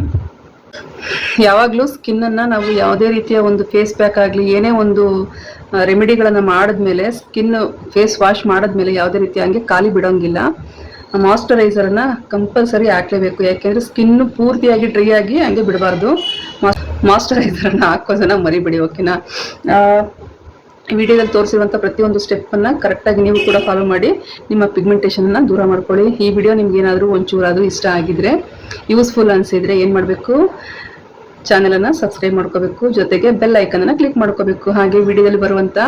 ಯಾವಾಗಲೂ ಸ್ಕಿನ್ನನ್ನು ನಾವು ಯಾವುದೇ ರೀತಿಯ ಒಂದು ಫೇಸ್ ಪ್ಯಾಕ್ ಆಗಲಿ, ಏನೇ ಒಂದು ರೆಮಿಡಿಗಳನ್ನು ಮಾಡಿದ್ಮೇಲೆ ಸ್ಕಿನ್ ಫೇಸ್ ವಾಶ್ ಮಾಡಿದ್ಮೇಲೆ ಯಾವುದೇ ರೀತಿ ಹಂಗೆ ಖಾಲಿ ಬಿಡೋಂಗಿಲ್ಲ. ಮಾಯ್ಶ್ಚರೈಸರನ್ನು ಕಂಪಲ್ಸರಿ ಹಾಕ್ಲೇಬೇಕು. ಯಾಕೆಂದರೆ ಸ್ಕಿನ್ನು ಪೂರ್ತಿಯಾಗಿ ಡ್ರೈ ಆಗಿ ಹಂಗೆ ಬಿಡಬಾರ್ದು. ಮಾಯ್ಶ್ಚರೈಸರನ್ನು ಹಾಕೋದನ್ನ ಮರಿಬೇಡಿ ಓಕೆನಾ ವಿಡಿಯೋದಲ್ಲಿ ತೋರಿಸಿರುವಂಥ ಪ್ರತಿಯೊಂದು ಸ್ಟೆಪ್ಪನ್ನು ಕರೆಕ್ಟಾಗಿ ನೀವು ಕೂಡ ಫಾಲೋ ಮಾಡಿ ನಿಮ್ಮ ಪಿಗ್ಮೆಂಟೇಷನನ್ನು ದೂರ ಮಾಡ್ಕೊಳ್ಳಿ. ಈ ವಿಡಿಯೋ ನಿಮ್ಗೆ ಏನಾದರೂ ಒಂಚೂರಾದರೂ ಇಷ್ಟ ಆಗಿದ್ರೆ ಯೂಸ್ಫುಲ್ ಅನಿಸಿದ್ರೆ ಏನು ಮಾಡಬೇಕು? ಚಾನಲನ್ನು ಸಬ್ಸ್ಕ್ರೈಬ್ ಮಾಡ್ಕೋಬೇಕು. ಜೊತೆಗೆ ಬೆಲ್ ಐಕನನ್ನು ಕ್ಲಿಕ್ ಮಾಡ್ಕೋಬೇಕು. ಹಾಗೆ ವಿಡಿಯೋದಲ್ಲಿ ಬರುವಂಥ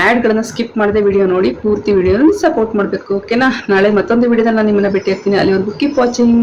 ಆ್ಯಡ್ಗಳನ್ನು ಸ್ಕಿಪ್ ಮಾಡದೆ ವಿಡಿಯೋ ನೋಡಿ, ಪೂರ್ತಿ ವಿಡಿಯೋನ ಸಪೋರ್ಟ್ ಮಾಡಬೇಕು. ಓಕೆನಾ ನಾಳೆ ಮತ್ತೊಂದು ವಿಡಿಯೋದಲ್ಲಿ ನಾನು ನಿಮ್ಮನ್ನ ಭೇಟಿ ಇರ್ತೀನಿ ಅಲ್ಲಿವರೆಗೂ ಕೀಪ್ ವಾಚಿಂಗ್